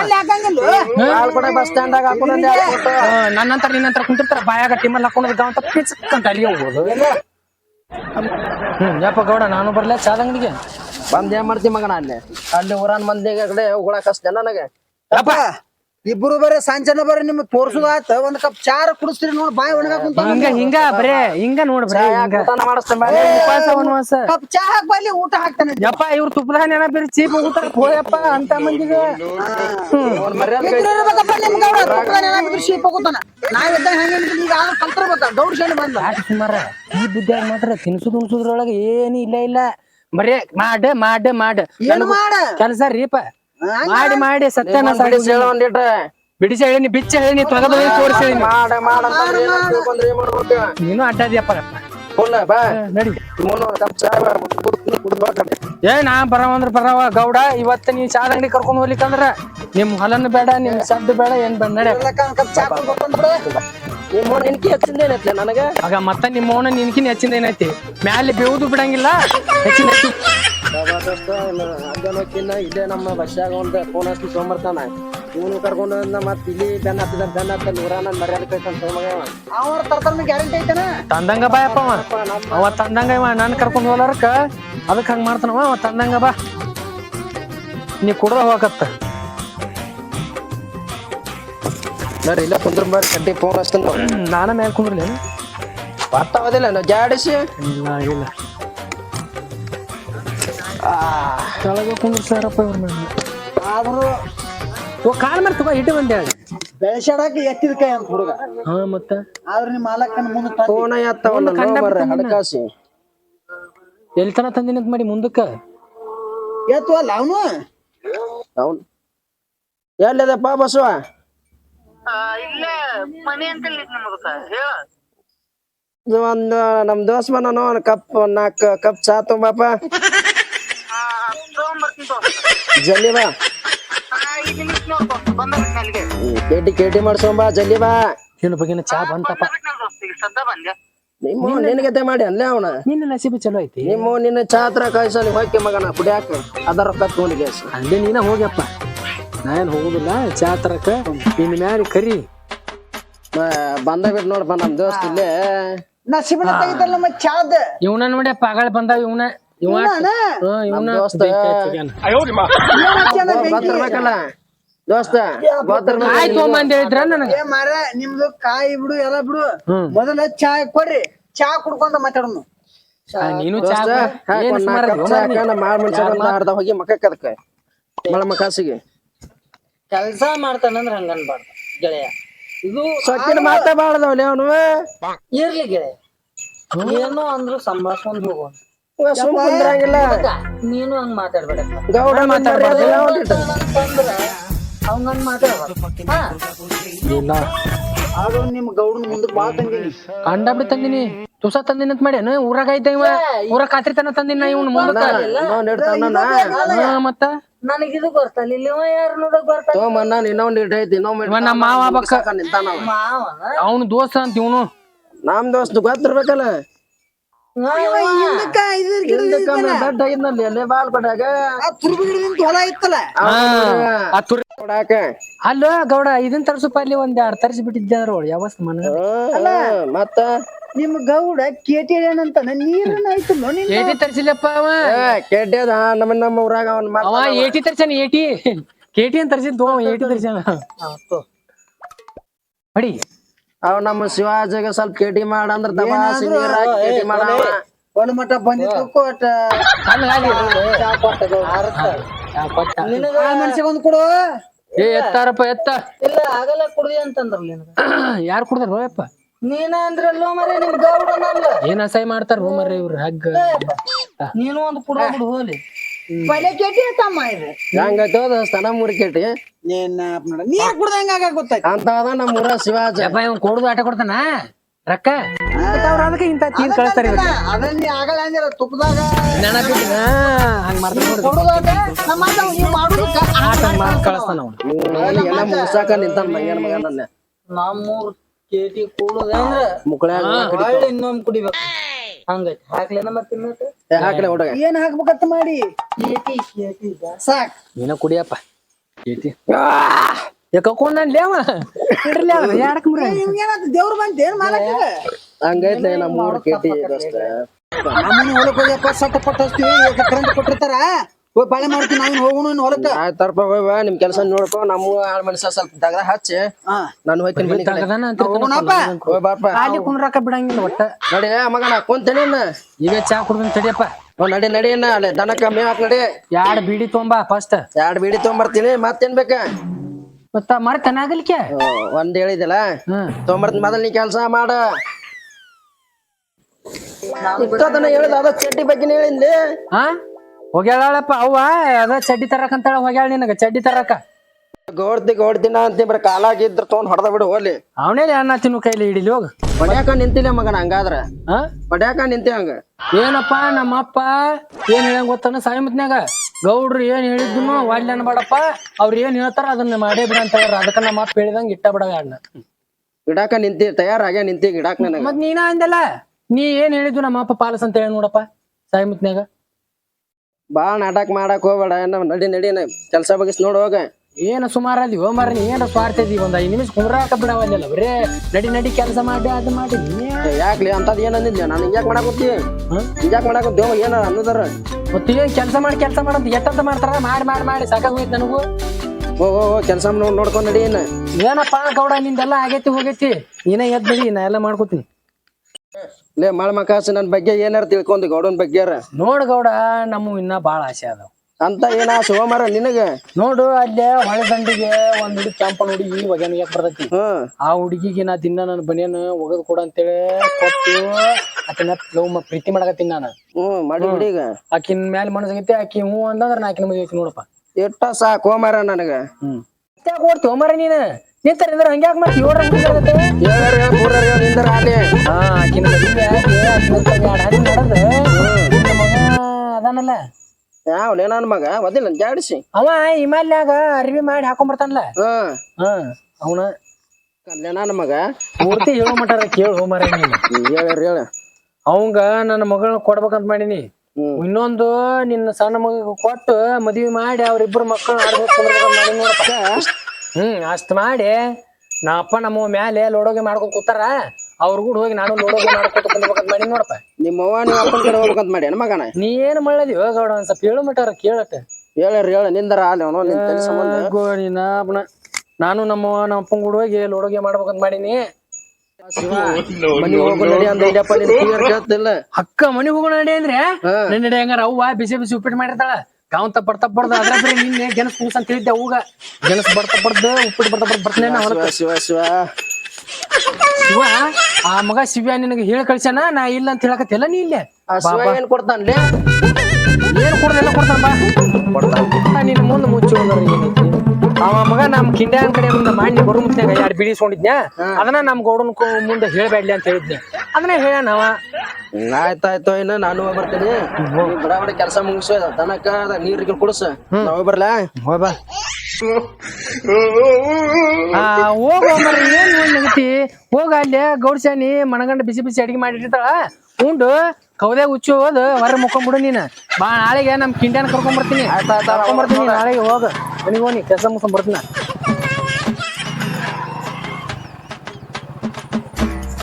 ಬಸ್ ಸ್ಟ್ಯಾಂಡ್ ಆಗ ಹಾಕೊಂಡ್ ನನ್ನಂತ ನನ್ನಂತರ ನಿನ್ನಂತರ ಕುಂತಿರ್ತಾರ. ಬಾಯಾಗ ಟಿಮ್ಮಲ್ಲಿ ಹಾಕೊಂಡಿದ್ದ ಅಂತ ಪಿಚಕ್ ಅಂತ ಅಲ್ಲಿ ಹೋಗ್ಬೋದು. ಹ್ಮ್ ಯಪ್ಪ ಗೌಡ ನಾನು ಬರ್ಲಾ ಚಾದ ಅಂಗಡಿಗೆ? ಬಂದ್ ಏನ್ ಮಾಡ್ತಿ ಮಗನ ಅಲ್ಲಿ? ಅಲ್ಲಿ ಊರನ್ ಮಂದಿಗೆ ಕಡೆ ಅಷ್ಟೇ ನನಗೆ. ಅಪ್ಪ ಇಬ್ರು ಬರ ಸಂಜನ ಬರೀ ನಿಮ್ಗೆ ತೋರ್ಸುದ ಆತ ಒಂದ್ ಕಪ್ ಚಾರ ಕುಡಿಸ್ತೀರಿ ನೋಡ್ ಬಾಯಿ ಒಣಗಾಕ ಕುಂತ ಹಿಂಗ ಹಿಂಗ ಬರೇ ಹಿಂಗ ನೋಡ್ ಬರೇ ಹಿಂಗ. ಮಾಡಿಸ್ತೇನೆ ಉಪವಾಸ ವನವಾಸ ಕಪ್ ಚಾ ಹಾಕ್ ಬಲ್ಲಿ ಊಟ ಹಾಕ್ತಾನೆ ಯಪ್ಪ ಇವ್ರ ತುಪ್ಪದ ನೆನಪಿರಿ ಚೀಪ್ ಊಟ ಹೋಯಪ್ಪ ಅಂತ ಮಂದಿಗೆ. ಇರ್ಬೇಕಪ್ಪ ನಿಮ್ ಗೌಡ ಶೀಪ್ ಹೋಗುತ್ತಾನ ಹೆಂಗ ಈಗ ಆದ್ರೂ ಕಲ್ತಿರ್ಬೇಕ ಗೌಡ ಶೈಲಿ ಬಂದ. ಯಾಕೆ ಸುಮಾರ ಈ ಬುದ್ಧಿಯಾಗ ಮಾತ್ರ ತಿನ್ಸುದು ಉಣ್ಸುದ್ರೊಳಗೆ ಏನು ಇಲ್ಲ ಇಲ್ಲ. ಬರೇ ಮಾಡ ಮಾಡ ಮಾಡ. ಏನು ಮಾಡ? ಕೆಲಸ ರೀಪ. ಮಾಡಿ ಮಾಡಿ ಸತ್ಯನ ಒಂದಿಟ್ಟ ಬಿಡಿಸಿ ಹೇಳಿ ಬಿಚ್ಚ ಹೇಳಿ ತೊಗದ ತೋರಿಸಿ ಹೇಳಿ ಮಾಡ ಮಾಡ ಅಂತಂದ್ರೆ ಏನ್ ತಿಳ್ಕೊಂಡ್ರೆ ಏನ್ ಮಾಡ್ಬೇಕು? ನೀನು ಅಡ್ಡಾದಿಯಪ್ಪ ಬಾ. ನಡಿ. ಚಾ ಏ ನಾ ಬರವ ಅಂದ್ರ ಬರವ ಗೌಡ ಇವತ್ತ ನೀ ಚಾದ ಅಂಗಡಿ ಕರ್ಕೊಂಡ್ ಹೋಗ್ಲಿಕ್ಕಂದ್ರ ನಿಮ್ ಹೊಲನ್ ಬೇಡ ನಿಮ್ ಶಬ್ದ ಬೇಡ ಏನ್ ಬಂದ್ ನಡೆ. ಚಾ ನಿನ್ಕಿ ಹೆಚ್ಚಿಂದೇನೈತ್ಲೆ ನನಗೆ? ಆಗ ಮತ್ತ ನಿಮ್ಮ ಓಣ ನಿನ್ಕಿನ ಹೆಚ್ಚಿಂದ ಏನೈತಿ? ಮ್ಯಾಲ ಬೇವುದು ಬಿಡಂಗಿಲ್ಲ ಹೆಚ್ಚಿನ ಇಲ್ಲೇ ನಮ್ಮ ಬಸ್ಸಾಗ ಒಂದ್ ಫೋನ್ ಹಚ್ಚಿ ತೊಗೊಂಬರ್ತಾನ. ಇವನು ಕರ್ಕೊಂಡು ಬಂದ ಮತ್ತೆ ಇಲ್ಲಿ ಬೆನ್ನ ಹತ್ತಿದ ಬೆನ್ನ ಹತ್ತ ನೂರಾನ ಮರ್ಯಾದೆ ಇವ. ಅವ್ರ ತರ್ತಾರ ಗ್ಯಾರಂಟಿ ಐತನ? ತಂದಂಗ ಬಾಯಪ್ಪ ಅವ ಅವ ತಂದಂಗ ಇವ ನಾನು ಕರ್ಕೊಂಡ್ ಹೋಲಾರಕ್ಕ ಅದಕ್ಕೆ ಹಂಗ ಮಾಡ್ತಾನವ ಅವ ತಂದಂಗ ಬಾ. ನೀ ಕುಡ್ರ ಹೋಗತ್ತ. ಬರ್ರಿ ಇಲ್ಲ ಕುಂದ್ರ ಬಾರಿ ಕಡ್ಡಿ ಫೋನ್ ಹಚ್ತಾನ ನಾನ ಮೇಲೆ ಕುಂದ್ರಲಿ? ಬರ್ತಾವದಿಲ್ಲ ನಾ ಜಾಡಿಸಿ. ಇಲ್ಲ ಇಲ್ಲ. ಕೆಳಗ ಕುಂದ್ರ ಸಾರಪ್ಪ ಇವ್ರ ಆದ್ರೂ ಓ ಕಾಲ್ ಮಾಡಿ ತಗೋ ಇಟ್ಟು ಬಂದೆ ಬೆಳೆಸಾಡಕ್ ಎತ್ತಿದ ಕೈ ಅಂತ ಹುಡುಗ. ಹಾ ಮತ್ತ? ಆದ್ರೆ ನಿಮ್ ಮಾಲಕನ ಮುಂದೆ. ಫೋನ ಒಂದು ಬಿಡ್ತಾನೆ ಹಡಕಾಸಿ ಎಲ್ಲಿ ತನ ತಂದಿನ ಅಂತ ಮಾಡಿ ಮುಂದಕ್ಕ? ಎತ್ತು ಅಲ್ಲ ಅವನು? ಅವ್ನು. ಎಲ್ಲಿದಪ್ಪ ಬಸವ? ಇಲ್ಲೇ ಮನಿ ಅಂತ ನಮಗ ಹೇಳ. ಇದು ಒಂದು ನಮ್ ದೋಸ್ತ್ ಬಂದಾನು ಒಂದು ಕಪ್ ನಾಲ್ಕು ಕಪ್ ಚಾ ತುಂಬಪ್ಪ. ಜಲ್ಲಿ ಜಲ್ದಿ ಬಾ. ಐದು ನಿಮಿಷ ನೋಡ್ಕೊ ಬಂದ ಅಲ್ಲಿಗೆ. ಕೇಟಿ ಕೇಟಿ ಮಾಡ್ಸೊಂಬಾ ಜಲ್ದಿ ಬಾ. ಏನು ಬಗ್ಗಿನ ಚಾ ಬಂತಪ್ಪ. ಈಗ ಸದ್ದ ಬಂದೆ. ನಿಮ್ಮ ನಿನಗತೆ ಮಾಡಿ ಅಲ್ಲೇ ಅವನ? ನಿನ್ನ ನಸೀಬು ಚಲೋ ಐತಿ. ನಿಮ್ಮ ನಿನ್ನ ಚಾ ಹತ್ರ ಕಾಯ್ಸಲಿ ಹೋಗಿ ಮಗನ ಕುಡಿಯಾಕ ಅದರ ರೊಕ್ಕ ತಗೊಂಡಿಗೆ ಅಲ್ಲಿ ನೀನ ಹೋಗ್ಯಪ್ಪ. ನಾ ಏನ್ ಹೋಗುದಿಲ್ಲ ಚಾ ತರಕ ನಿನ್ನ ಮ್ಯಾರಿ ಕರಿ. ಬಂದ ಬಿಟ್ಟು ನೋಡಪ್ಪ ನಮ್ ದೋಸ್ತ ಇಲ್ಲೇ. ನಸಿಬಿನ ತೆಗಿತಾರಲ್ಲ ನಮ್ಮ ಚಾದ. ಇವನ ನೋಡ್ಯಪ್ಪ ಆಗಳ ಬಂದಾವ ಇವನ. ಇವ ಹ್ಮ್, ಇವ್ನ ದೋಸ್ತ. ಬೆಂಕಿ ಹಚ್ಚಿಗ್ಯಾನ. ಏನ್ ಹಚ್ಚ್ಯಾನ ಬೆಂಕಿ? ಗೊತ್ತಿರ್ಬೇಕಲ್ಲ ದೋಸ್ತ ಗೊತ್ತಿರ್ಬೇಕು ಆಯ್ತು ಅಮ್ಮ ಅಂತ ಹೇಳಿದ್ರ ನನಗ? ಏ ಮಾರ ನಿಮ್ದು ಕಾಯಿ ಬಿಡು ಎಲ್ಲ ಬಿಡು. ಹ್ಮ್. ಮೊದಲ ಚಾ ಕೊಡ್ರಿ. ಚಾ ಕುಡ್ಕೊಂಡ ಆ, ನೀನು ಚಾ ದೋಸ್ತ ಕುಡಿ. ಏನ್ ಹಾಕೊಂಡ್ ಸುಮಾರು ನಾಲ್ಕು ಕಪ್ ಚಾ ಹಾಕೊಂಡ್ ಮಾಡ್ ಮುನ್ಸಕೊಂಡ್ ಅರ್ಧ ಹೋಗಿ ಮಕ್ಕ ಅದಕ್ಕೆ. ಮಳ ಮಕಾಸಿಗೆ ಕೆಲಸ ಮಾಡ್ತಾನಂದ್ರ ಹಂಗ ಅನ್ಬಾರ್ದು ಗೆಳೆಯ. ಇದು ಸಕ್ಕಿನ ಮಾತಾ ಬಾಳದವಲ್ಲ ಅವನು. ಇರ್ಲಿ ಗೆಳೆಯ. ಏನೋ ಅಂದ್ರು ಸಂಭಾಷಣೆ ಹೋಗೋಣ ಸುಮ್ ಕುಂದ್ರಂಗಿಲ್ಲ. ನೀನು ಹಂಗ ಮಾತಾಡ್ಬೇಡ. ಗೌಡ ಮಾತಾಡ್ಬಾರ್ದು. ಮಾತಾಡ್ಬಾರ್ದು ಇಲ್ಲ. ನಿಮ್ ಗೌಡನ್ ತಂದೀನಿ. ಬಿಡಿ ತಂದಿನಿ. ತುಸ ತಂದಿನಿ ಅಂತ ಮಾಡ್ಯಾನ? ಊರಾಗ ಐತೆ ಇವ? ಊರ ಖಾತ್ರಿ ತನ ತಂದಿನ ಇವ್ನ ಮುಂದಕ್ಕ ಮತ್ತ? ನನಗಿದು ಇಲ್ಲಿ ಯಾರು ನೋಡಕ್ ಬರ್ತಾನ? ತಗೊಂಬನ್ನ ಇನ್ನೊಂದ್ ಇಟ್ ಐತಿ ಇನ್ನೊಮ್ಮೆ ಇವ ನಮ್ಮ ಮಾವ? ಅವ್ನ ದೋಸ್ತ ಅಂತ ಇವನು. ನಮ್ ದೋಸ್ತ ಗೊತ್ತಿರ್ಬೇಕಲ್ಲ. ಹಿಂದಕ್ಕ ಇದು ಹಿಂದಕ್ಕನ್ನ ದಡ್ಡ ಆಗಿದ್ನಲ್ಲಿ ಅಲ್ಲೇ ಬಾಲ್ ಕೊಡಾಗ ಆ ತುರ್ಬಿ ಗಿಡದಿಂದ ಹೊಲ ಇತ್ತಲ್ಲ. ಆ ತುರಿ ಕೊಡಾಕ ಅಲ್ಲ ಗೌಡ ಇದನ್ ತರ್ಸಪ್ಪ ಅಲ್ಲಿ ಒಂದ್ ಎರಡ್ ತರ್ಸಿ ಬಿಟ್ಟಿದ್ದೆ ಯಾವಸ್ ಯಾವ ಮನ ಅಲ್ಲ ಮತ್ತ? ನಿಮ್ ಗೌಡ ಕೇಟಿ ಏನಂತ ನೀರನ್ನ ಆಯ್ತು ಏಟಿ ತರ್ಸಿಲ್ಲಪ್ಪ ಅವ. ಕೇಟಿ ಕೆಡ್ಡದ ನಮ್ಮ ನಮ್ಮ ಊರಾಗ ಅವನ್ ಅವ ಏಟಿ ತರ್ಸಾನ ಏಟಿ. ಕೇಟಿ ಅಂತ ತರ್ಸಿದ್ ಏಟಿ ತರ್ಸಾನ ಬಡಿ ಅವ್ ನಮ್ಮ ಶಿವಾಜಿಗೆ ಸ್ವಲ್ಪ ಕೇಟಿ ಮಾಡ ಅಂದ್ರ ದಬಾಸಿ ನೀರ್ ಹಾಕಿ ಕೇಟಿ ಮಾಡ. ಒಂದ್ ಮಠ ಬಂದಿತ್ತು ಕೊಟ್ಟ. ಮನ್ಸಿಗೆ ಒಂದ್ ಕೊಡು. ಏ ಎತ್ತಾರಪ್ಪ ಎತ್ತ. ಇಲ್ಲ ಆಗಲ್ಲ ಕುಡಿ ಅಂತಂದ್ರಲ್ಲ ನಿನಗ. ಯಾರು ಕುಡ್ದಾರ ರೋಯಪ್ಪ ನೀನ ಅಂದ್ರಲ್ಲೋ ಮರೆ ನಿಮ್ ಗೌಡನಲ್ಲ. ಏನ್ ಅಸಹ್ಯ ಮಾಡ್ತಾರ ರೋ ಮರ್ರಿ ಇವ್ರ ಹಗ್ಗ. ನೀನು ಒಂದ್ ಕುಡ ಬಿಡು ಹೋಲಿ. ಪಲ್ಯ ಕೇಟಿ ತಮ್ಮ ಇದು ಹೆಂಗೈತೋ ಅದು ಸ್ತನ ಮೂರಿ ಕೇಟಿ ಏನ್ ನೋಡ ನೀ ಯಾಕೆ ಕುಡ್ದಂಗ ಆಗ ಗೊತ್ತಾಯ್ತು ಅಂತ ಅದ ನಮ್ಮ ಊರ ಶಿವಾಜ ಯಪ್ಪ ಇವ್ ಕೊಡುದು ಆಟ ಕೊಡ್ತಾನ ರೊಕ್ಕ ಮತ್ತ್ ಅವ್ರ್ ಅದಕ್ಕೆ ಇಂತ ತೀರ್ ಕಳಿಸ್ತಾರ ಇವತ್ತು ಅದನ್ನ ನೀ ಆಗಲ್ಲ ಅಂದಿರ ತುಪ್ಪದಾಗ ನೆನ ಬಿಟ್ಟು ಹಾ, ಹಂಗ್ ಮಾಡ್ತಾನ ನೋಡು ಕೊಡುದಾಗ ನಮ್ಮ ಮಾತ ನೀವ್ ಮಾಡುದಕ್ಕ ಆಟ ಮಾಡಿ ಕಳಿಸ್ತಾನ ಅವ್ನು ಎಲ್ಲ ಮುಗ್ಸಾಕ ನಿಂತಾನ ಮಂಗನ ಮಗನ ನಮ್ಮೂರ್ ಕೇಟಿ ಕೂಡುದಂದ್ರ ಮುಕ್ಕಳ್ಯಾಗ ಹೊಳ್ಳಿ ಇನ್ನೊಮ್ಮೆ ಕುಡಿಬೇಕು ಹಂಗೈತಿ ಹಾಕ್ಲೇನ ಮತ್ತೆ ಇನ್ನೊಂದು? ಹಾಕಡೆ ಹುಡುಗ. ಏನ್ ಹಾಕ್ಬೇಕಂತ ಮಾಡಿ? ಕೇಟಿ ಕೇಟಿ ಸಾಕ್. ನೀನ ಕುಡಿಯಪ್ಪ. ಐತಿ ಯಾಕೊಂಡ್ ನಾನು ಲೇವ. ಇಡ್ಲಿ ಅವ ಯಾಡಕ್ ಮುರ ನಿಮ್ಗೇನಾಯ್ತು ದೇವ್ರು ಬಂತ ಏನ್ ಮಾಲಕ ಹಂಗೈತ್ಲೆ ನಮ್ಮ ಊರ್ ಕೇಟಿ ದೋಸ್ತ. ನಮ್ಮನೆ ಹೊಲಕ್ ಹೋಗ್ಯಪ್ಪ ಸಟ್ಟ ಪಟ್ಟ ಹಚ್ತೀವಿ ಕರೆಂಟ್ ಕೊಟ್ಟಿರ್ತಾರ. ಹೋಗಿ ಬಾಳೆ ಮಾಡ್ತೀನಿ ನಾವ್ ಹೋಗೋಣ ಹೊಲಕ್ಕ? ಆಯ್ತಾರಪ್ಪ ಹೋಗ್ವ ನಿಮ್ ಕೆಲಸ ನೋಡ್ಕೊ ನಮ್ಮ ಆಳ್ ಮನುಷ್ಯ ಸ್ವಲ್ಪ ತಗದ ಹಚ್ಚಿ ಹಾ. ನಾನು ಹೋಗ್ತೀನಿ ಮನೆ ಕಡೆ. ಹೋಗೋಣಪ್ಪ. ಹೋಯ್ ಬಾಪ ಅಲ್ಲಿ ಕುಂದ್ರಾಕ ಬಿಡಂಗಿಲ್ಲ ಒಟ್ಟ. ನಡಿ ಮಗನ ಕುಂತೇನಿ ಈಗ ಚಾ ಕುಡ್ದು ತಡಿಯಪ್ಪ. ನಡಿ ನಡಿ ಅಣ್ಣ ಅಲ್ಲಿ ದನಕ್ಕ ಮೇವ್ ಹಾಕ್ ನಡಿ. ಎರಡ್ ಬೀಡಿ ತೊಂಬಾ ಫಸ್ಟ್ ಎರಡ್ ಬೀಡಿ ತೊಗೊಂಬರ್ತೀನಿ ಮತ್ತೇನ್ ಬೇಕ? ಮತ್ತ ಮಾಡ್ತಾನ ಆಗಲಿಕ್ಕೆ? ಹ್ಮ್, ಒಂದ್ ಹೇಳಿದಲ್ಲ? ಹ್ಮ್. ತೊಗೊಂಬರ್ತೀನಿ ಮೊದಲ್ ನೀ ಕೆಲಸ ಮಾಡ. ಇಷ್ಟ ಹೇಳಿದ ಅದ ಚಡ್ಡಿ ಬಗ್ಗೆ ಹೇಳಿಂದೆ ಹಾ ಹೋಗ್ಯಾಳಪ್ಪ ಅವ್ವ ಅದ ಚಡ್ಡಿ ತರಕಂತಾಳ ಹೋಗ್ಯಾಳ ನಿನಗ ಚಡ್ಡಿ ತರಕ ಗೋಡ್ತಿ ಗೋಡ್ತಿನ ಅಂತ ಬರ ಕಾಲಾಗಿದ್ರ ತೊಗೊಂಡ್ ಹೊಡೆದ ಬಿಡು ಹೋಲಿ ಅವನೇ ಅನ್ನ ತಿನ್ನು ಕೈಲಿ ಹಿಡಿಲಿ ಹೋಗ. ಹೊಡ್ಯಾಕ ನಿಂತಿಲ್ಲ ಮಗನ ಹಂಗಾದ್ರ? ಹಾ ಹೊಡ್ಯಾಕ ನಿಂತಿ ಹಂಗ? ಏನಪ್ಪ ನಮ್ಮಪ್ಪ ಏನ್ ಹೇಳಂಗ್ ಗೊತ್ತಾನ? ಸಾಯಮತ್ನ್ಯಾಗ ಗೌಡ್ರು ಏನ್ ಹೇಳಿದ್ನು ವಾಡ್ಲನ್ ಅನ್ಬೇಡಪ್ಪ. ಅವ್ರ ಏನ್ ಹೇಳ್ತಾರ ಅದನ್ನ ಮಾಡೇ ಬಿಡ ಅಂತ ಹೇಳ್ರ ಅದಕ್ಕ ನಮ್ಮ ಅಪ್ಪ ಹೇಳಿದಂಗ ಇಟ್ಟ ಬಿಡ ಅಣ್ಣ ಗಿಡಾಕ ನಿಂತಿ ತಯಾರಾಗ್ಯ ನಿಂತಿ ಗಿಡಾಕ ನನಗ. ಮತ್ ನೀನ ಅಂದಲ್ಲ ನೀ ಏನ್ ಹೇಳಿದ್ದು ನಮ್ಮ ಅಪ್ಪ ಪಾಲಸ್ ಅಂತ ಹೇಳಿ ನೋಡಪ್ಪ ಸಾಯಮತ್ನ್ಯಾಗ ಬಾಳ ನಾಟಕ ಮಾಡಕ್ ಹೋಗ್ಬೇಡ ನಡಿ ನಡಿ ಕೆಲಸ ಬಗ್ಗಿಸ್ ನೋಡ್ ಹೋಗ. ಏನು ಸುಮಾರ ಅದಿ ಓ ಮಾರ ನೀ ಏನ ಸ್ವಾರ್ಥ ಇದಿ ಒಂದ್ ಐದ್ ನಿಮಿಷ ಕುಂದ್ರಾಕ ಬಿಡವಲ್ಲ ಬರೇ ನಡಿ ನಡಿ ಕೆಲಸ ಮಾಡಿ ಅದು ಮಾಡಿ. ಯಾಕ್ಲಿ ಅಂತದ್ ಏನ್ ಅಂದಿದ್ದೆ ನಾನು ಹಿಂಗ್ಯಾಕ್ ಮಾಡಕ್ ಹೋಗ್ತಿ? ಹಿಂಗ್ಯಾಕ್ ದೇವ ಏನ ಅನ್ನೋದಾರ? ಮತ್ತೆ ಏನ್ ಕೆಲಸ ಮಾಡಿ ಕೆಲಸ ಮಾಡಂತ ಎಟ್ಟಂತ ಮಾಡ್ತಾರ? ಮಾಡಿ ಮಾಡಿ ಮಾಡಿ ಸಾಕಾಗೋಯ್ತು ನನಗೂ. ಓ ಓ ಕೆಲಸ ನೋಡ್ ನೋಡ್ಕೊಂಡ್ ನಡಿ ಏನ ಏನಪ್ಪ ಗೌಡ ನಿಂದೆಲ್ಲ ಆಗೈತಿ ಹೋಗೈತಿ. ನೀನೇ ಎದ್ ಬಿಡಿ ನಾ ಎಲ್ಲ ಮಾಡ್ಕೋತೀನಿ. ಲೇ ಮಳ ಮಕಾಸ ನನ್ ಬಗ್ಗೆ ಏನಾರ ತಿಳ್ಕೊಂಡಿ ಗೌಡನ್ ಬಗ್ಗೆ ನೋಡ್ ಗೌಡ ನಮ್ಮ ಇನ್ನ ಬಾಳ ಆಸೆ ಅದಾವ. ಅಂತ ಏನ ಸೋಮವಾರ ನಿನಗ? ನೋಡು ಅಲ್ಲೇ ಹೊಳೆ ದಂಡಿಗೆ ಒಂದ್ ಹುಡುಗಿ ಕೆಂಪನ ಹುಡುಗಿ ಒಗ್ಯಾನ ಬರ್ತೈತಿ? ಹ್ಮ್ ಆ ಹುಡುಗಿಗೆ ನಾ ದಿನ ನನ್ ಬನಿಯನ್ ಒಗದ್ ಕೊಡ ಅಂತೇಳಿ ಕೊಟ್ಟು ಆಕಿನ ಲವ್ ಪ್ರೀತಿ ಮಾಡಕತ್ತೀನಿ ನಾನು. ಹ್ಮ್ ಮಾಡಿ ಹುಡುಗ ಈಗ ಆಕಿನ ಮ್ಯಾಲ ಮನಸ್ಸಾಗೈತಿ ಆಕಿ ಹ್ಞೂ ಅಂದಂದ್ರ ನಾ ಆಕಿನ ಮದುವೆ ನೋಡಪ್ಪ. ಎಟ್ಟ ಸಾಕು ಹೋಮಾರ ನನಗ. ಹ್ಮ್. ಓಡ್ತೀವ ಮರ ನೀನು? ನಿಂತರ ಹಂಗ್ಯಾಕ್ ಮಾಡಿ ಏಳ್ರ ಹುಡುಗರಾಗತ್ತೆ ಏಳರ ಮೂರರ ನಿಂದರ ಆಲಿ ಹಾ ಆಕಿನ ಮದುವೆ ಆಕಿನ ಎರಡು ಹನಿ ನಡೆದ ಮಗ ಅದಾನಲ್ಲ ಯಾವ್ಲೇ ಮಗ? ಒದಿಲ್ಲ ಜಾಡಿಸಿ. ಅವ ಹಿಮಾಲಯಾಗ ಅರ್ವಿ ಮಾಡಿ ಹ್ಮ್ ಹಾ. ಅವನ. ಕಲ್ಯಾಣ ನನ್ನ ಮಗ. ಪೂರ್ತಿ ಹೇಳೋ ಮಟಾರ ಕೇಳು ಹೋಮರ ಹೇಳ ಹೇಳ. ಅವಂಗ ನನ್ನ ಮಗಳನ್ನ ಕೊಡ್ಬೇಕಂತ ಮಾಡೀನಿ. ಇನ್ನೊಂದು ನಿನ್ನ ಸಣ್ಣ ಮಗ ಕೊಟ್ಟು ಮದ್ವಿ ಮಾಡಿ ಅವ್ರಿಬ್ರು ಮಕ್ಕಳು ಆಡ್ಬೇಕು ಕುಂದ್ರಬೇಕಂತ ಮಾಡಿ ನೋಡಪ್ಪ. ಹ್ಮ್ ಅಷ್ಟ್ ಮಾಡಿ ನಾ ಅಪ್ಪ ನಮ್ಮ ಮ್ಯಾಲೆ ಲೋಡೋಗೆ ಮಾಡ್ಕೊಂಡ್ ಕೂತಾರ ಅವ್ರ ಕೂಡ ಹೋಗಿ ನಾನು ಲೋಡೋಗಿ ಮಾಡ್ಕೊತ ಕುಂದ್ರಬೇಕಂತ ಮಾಡಿ ನೋಡಪ್ಪ. ನಿಮ್ಮ ಅವ್ವ ನಿಮ್ಮ ಅಪ್ಪನ ಕಡೆ ಹೋಗ್ಬೇಕಂತ ಮಾಡಿ ಏನ್ ಮಗನ? ನೀ ಏನ್ ಮಾಡ್ಲದಿ ಗೌಡ ಒಂದ್ ಸ್ವಲ್ಪ ಹೇಳು ಮಟ್ಟಾರ ಕೇಳತ್ತೆ. ಹೇಳ ಹೇಳ ನಿಂದರ ಆಲಿ ಅವನು ನಿನ್ ತಲೆ ಸಂಬಂಧ. ಗೋ ನೀನ ಅಪ್ಪನ ನಾನು ನಮ್ಮ ನಮ್ಮ ಅಪ್ಪನ ಕೂಡ ಹೋಗಿ ಲೋಡೋಗೆ ಮಾಡ್ಬೇಕಂತ ಮಾಡೀನಿ. ಮನಿ ಹೋಗು ನಡಿ ಅಂದ ಇದ್ಯಪ್ಪ ನಿನ್ ಕೇಳ್ತಿಲ್ಲ. ಅಕ್ಕ ಮನಿ ಹೋಗೋಣ ನಡಿ ಅಂದ್ರೆ? ನನ್ನ ಹೆಂಗಾರ ಹಂಗಾರ ಅವ್ವ ಬಿಸಿ ಬಿಸಿ ಉಪ್ಪಿಟ್ಟು ಮಾಡಿರ್ತಾಳ. ಕಾವಂತ ಬರ್ತಾ ಬರ್ದ ಅದ್ರ ನಿನ್ನೆ ಗೆಣಸ್ ಕೂಸ್ ಅಂತ ಹೇಳಿದ್ದೆ ಅವಾಗ. ಗೆಣಸ್ ಬರ್ತಾ ಬರ್ದ ಉಪ್ಪಿಟ್ಟು ಬರ್ತಾ ಬರ್ದ ಬರ್ತನೆ ನಾ ಶಿವ ಶಿವ ಶಿವ ಆ ಮಗ ಶಿವ ನಿನಗೆ ಹೇಳಿ ಕಳ್ಸ್ಯಾನ? ನಾ ಇಲ್ಲ ಅಂತ ಹೇಳಕತ್ತಿಲ್ಲ ನೀ ಇಲ್ಲೇ? ಆ ಶಿವ ಏನ್ ಕೊಡ್ತಾನ್ಲೇ ಏನ್ ಕೊಡ್ದೆಲ್ಲ ಕೊಡ್ತಾನ ಬಾ. ನಿನ್ನ ಮುಂದೆ ಮುಚ್ಚಿ ಏನೈತಿ ಅವ ಮಗ ನಮ್ ಕಿಂಡ್ಯಾನ್ ಕಡೆ ಮುಂದೆ ಮಾಡಿ ಬರು ಮುಂತ್ನ್ಯಾಗ ಎರಡು ಬಿಡಿಸ್ಕೊಂಡಿದ್ನ್ಯಾ ಅದನ್ನ ನಮ್ ಗೌಡನ್ ಮುಂದೆ ಹೇಳ್ಬೇಡ್ಲಿ ಅಂತ ಹೇಳಿದ್ನೆ. ಅದನ್ನ ಹೇಳ್ಯಾನ ಅವ. ಆಯ್ತಾಯ್ತು ಇನ್ನ ನಾನು ಬರ್ತೀನಿ. ಬಡ ಬಡ ಕೆಲಸ ಮುಗಿಸು ದನಕ್ಕ ಅದ ನೀರಿಗೆ ಕುಡ್ಸ. ನಾವ್ ಬರ್ಲಾ? ಹೋಗ ಹೋಗ ಮರ ಏನ್ ಹೋಗ ಅಲ್ಲಿ ಗೌಡ್ಸಾನಿ ಮನಗಂಡ ಬಿಸಿ ಬಿಸಿ ಅಡಿಗೆ ಮಾಡಿರ್ತಾಳ ಉಂಡು ಕೌದೆ ಹುಚ್ಚು ಹೋದ ಹೊರ ಮುಕೊಂಡ್ಬಿಡು ನೀನ್. ಬಾ ನಾಳೆಗೆ ನಮ್ ಕಿಂಡ್ಯಾನ ಕರ್ಕೊಂಡ್ ಬರ್ತೀನಿ. ಕರ್ಕೊಂಡ್ ಬರ್ತೀನಿ ನಾಳೆಗೆ ಹೋಗ. ಮನಿಗೆ ಹೋಗಿ ಕೆಲಸ ಮುಗಿಸ್ಕೊಂಡ್ ಬರ್ತೀನಿ.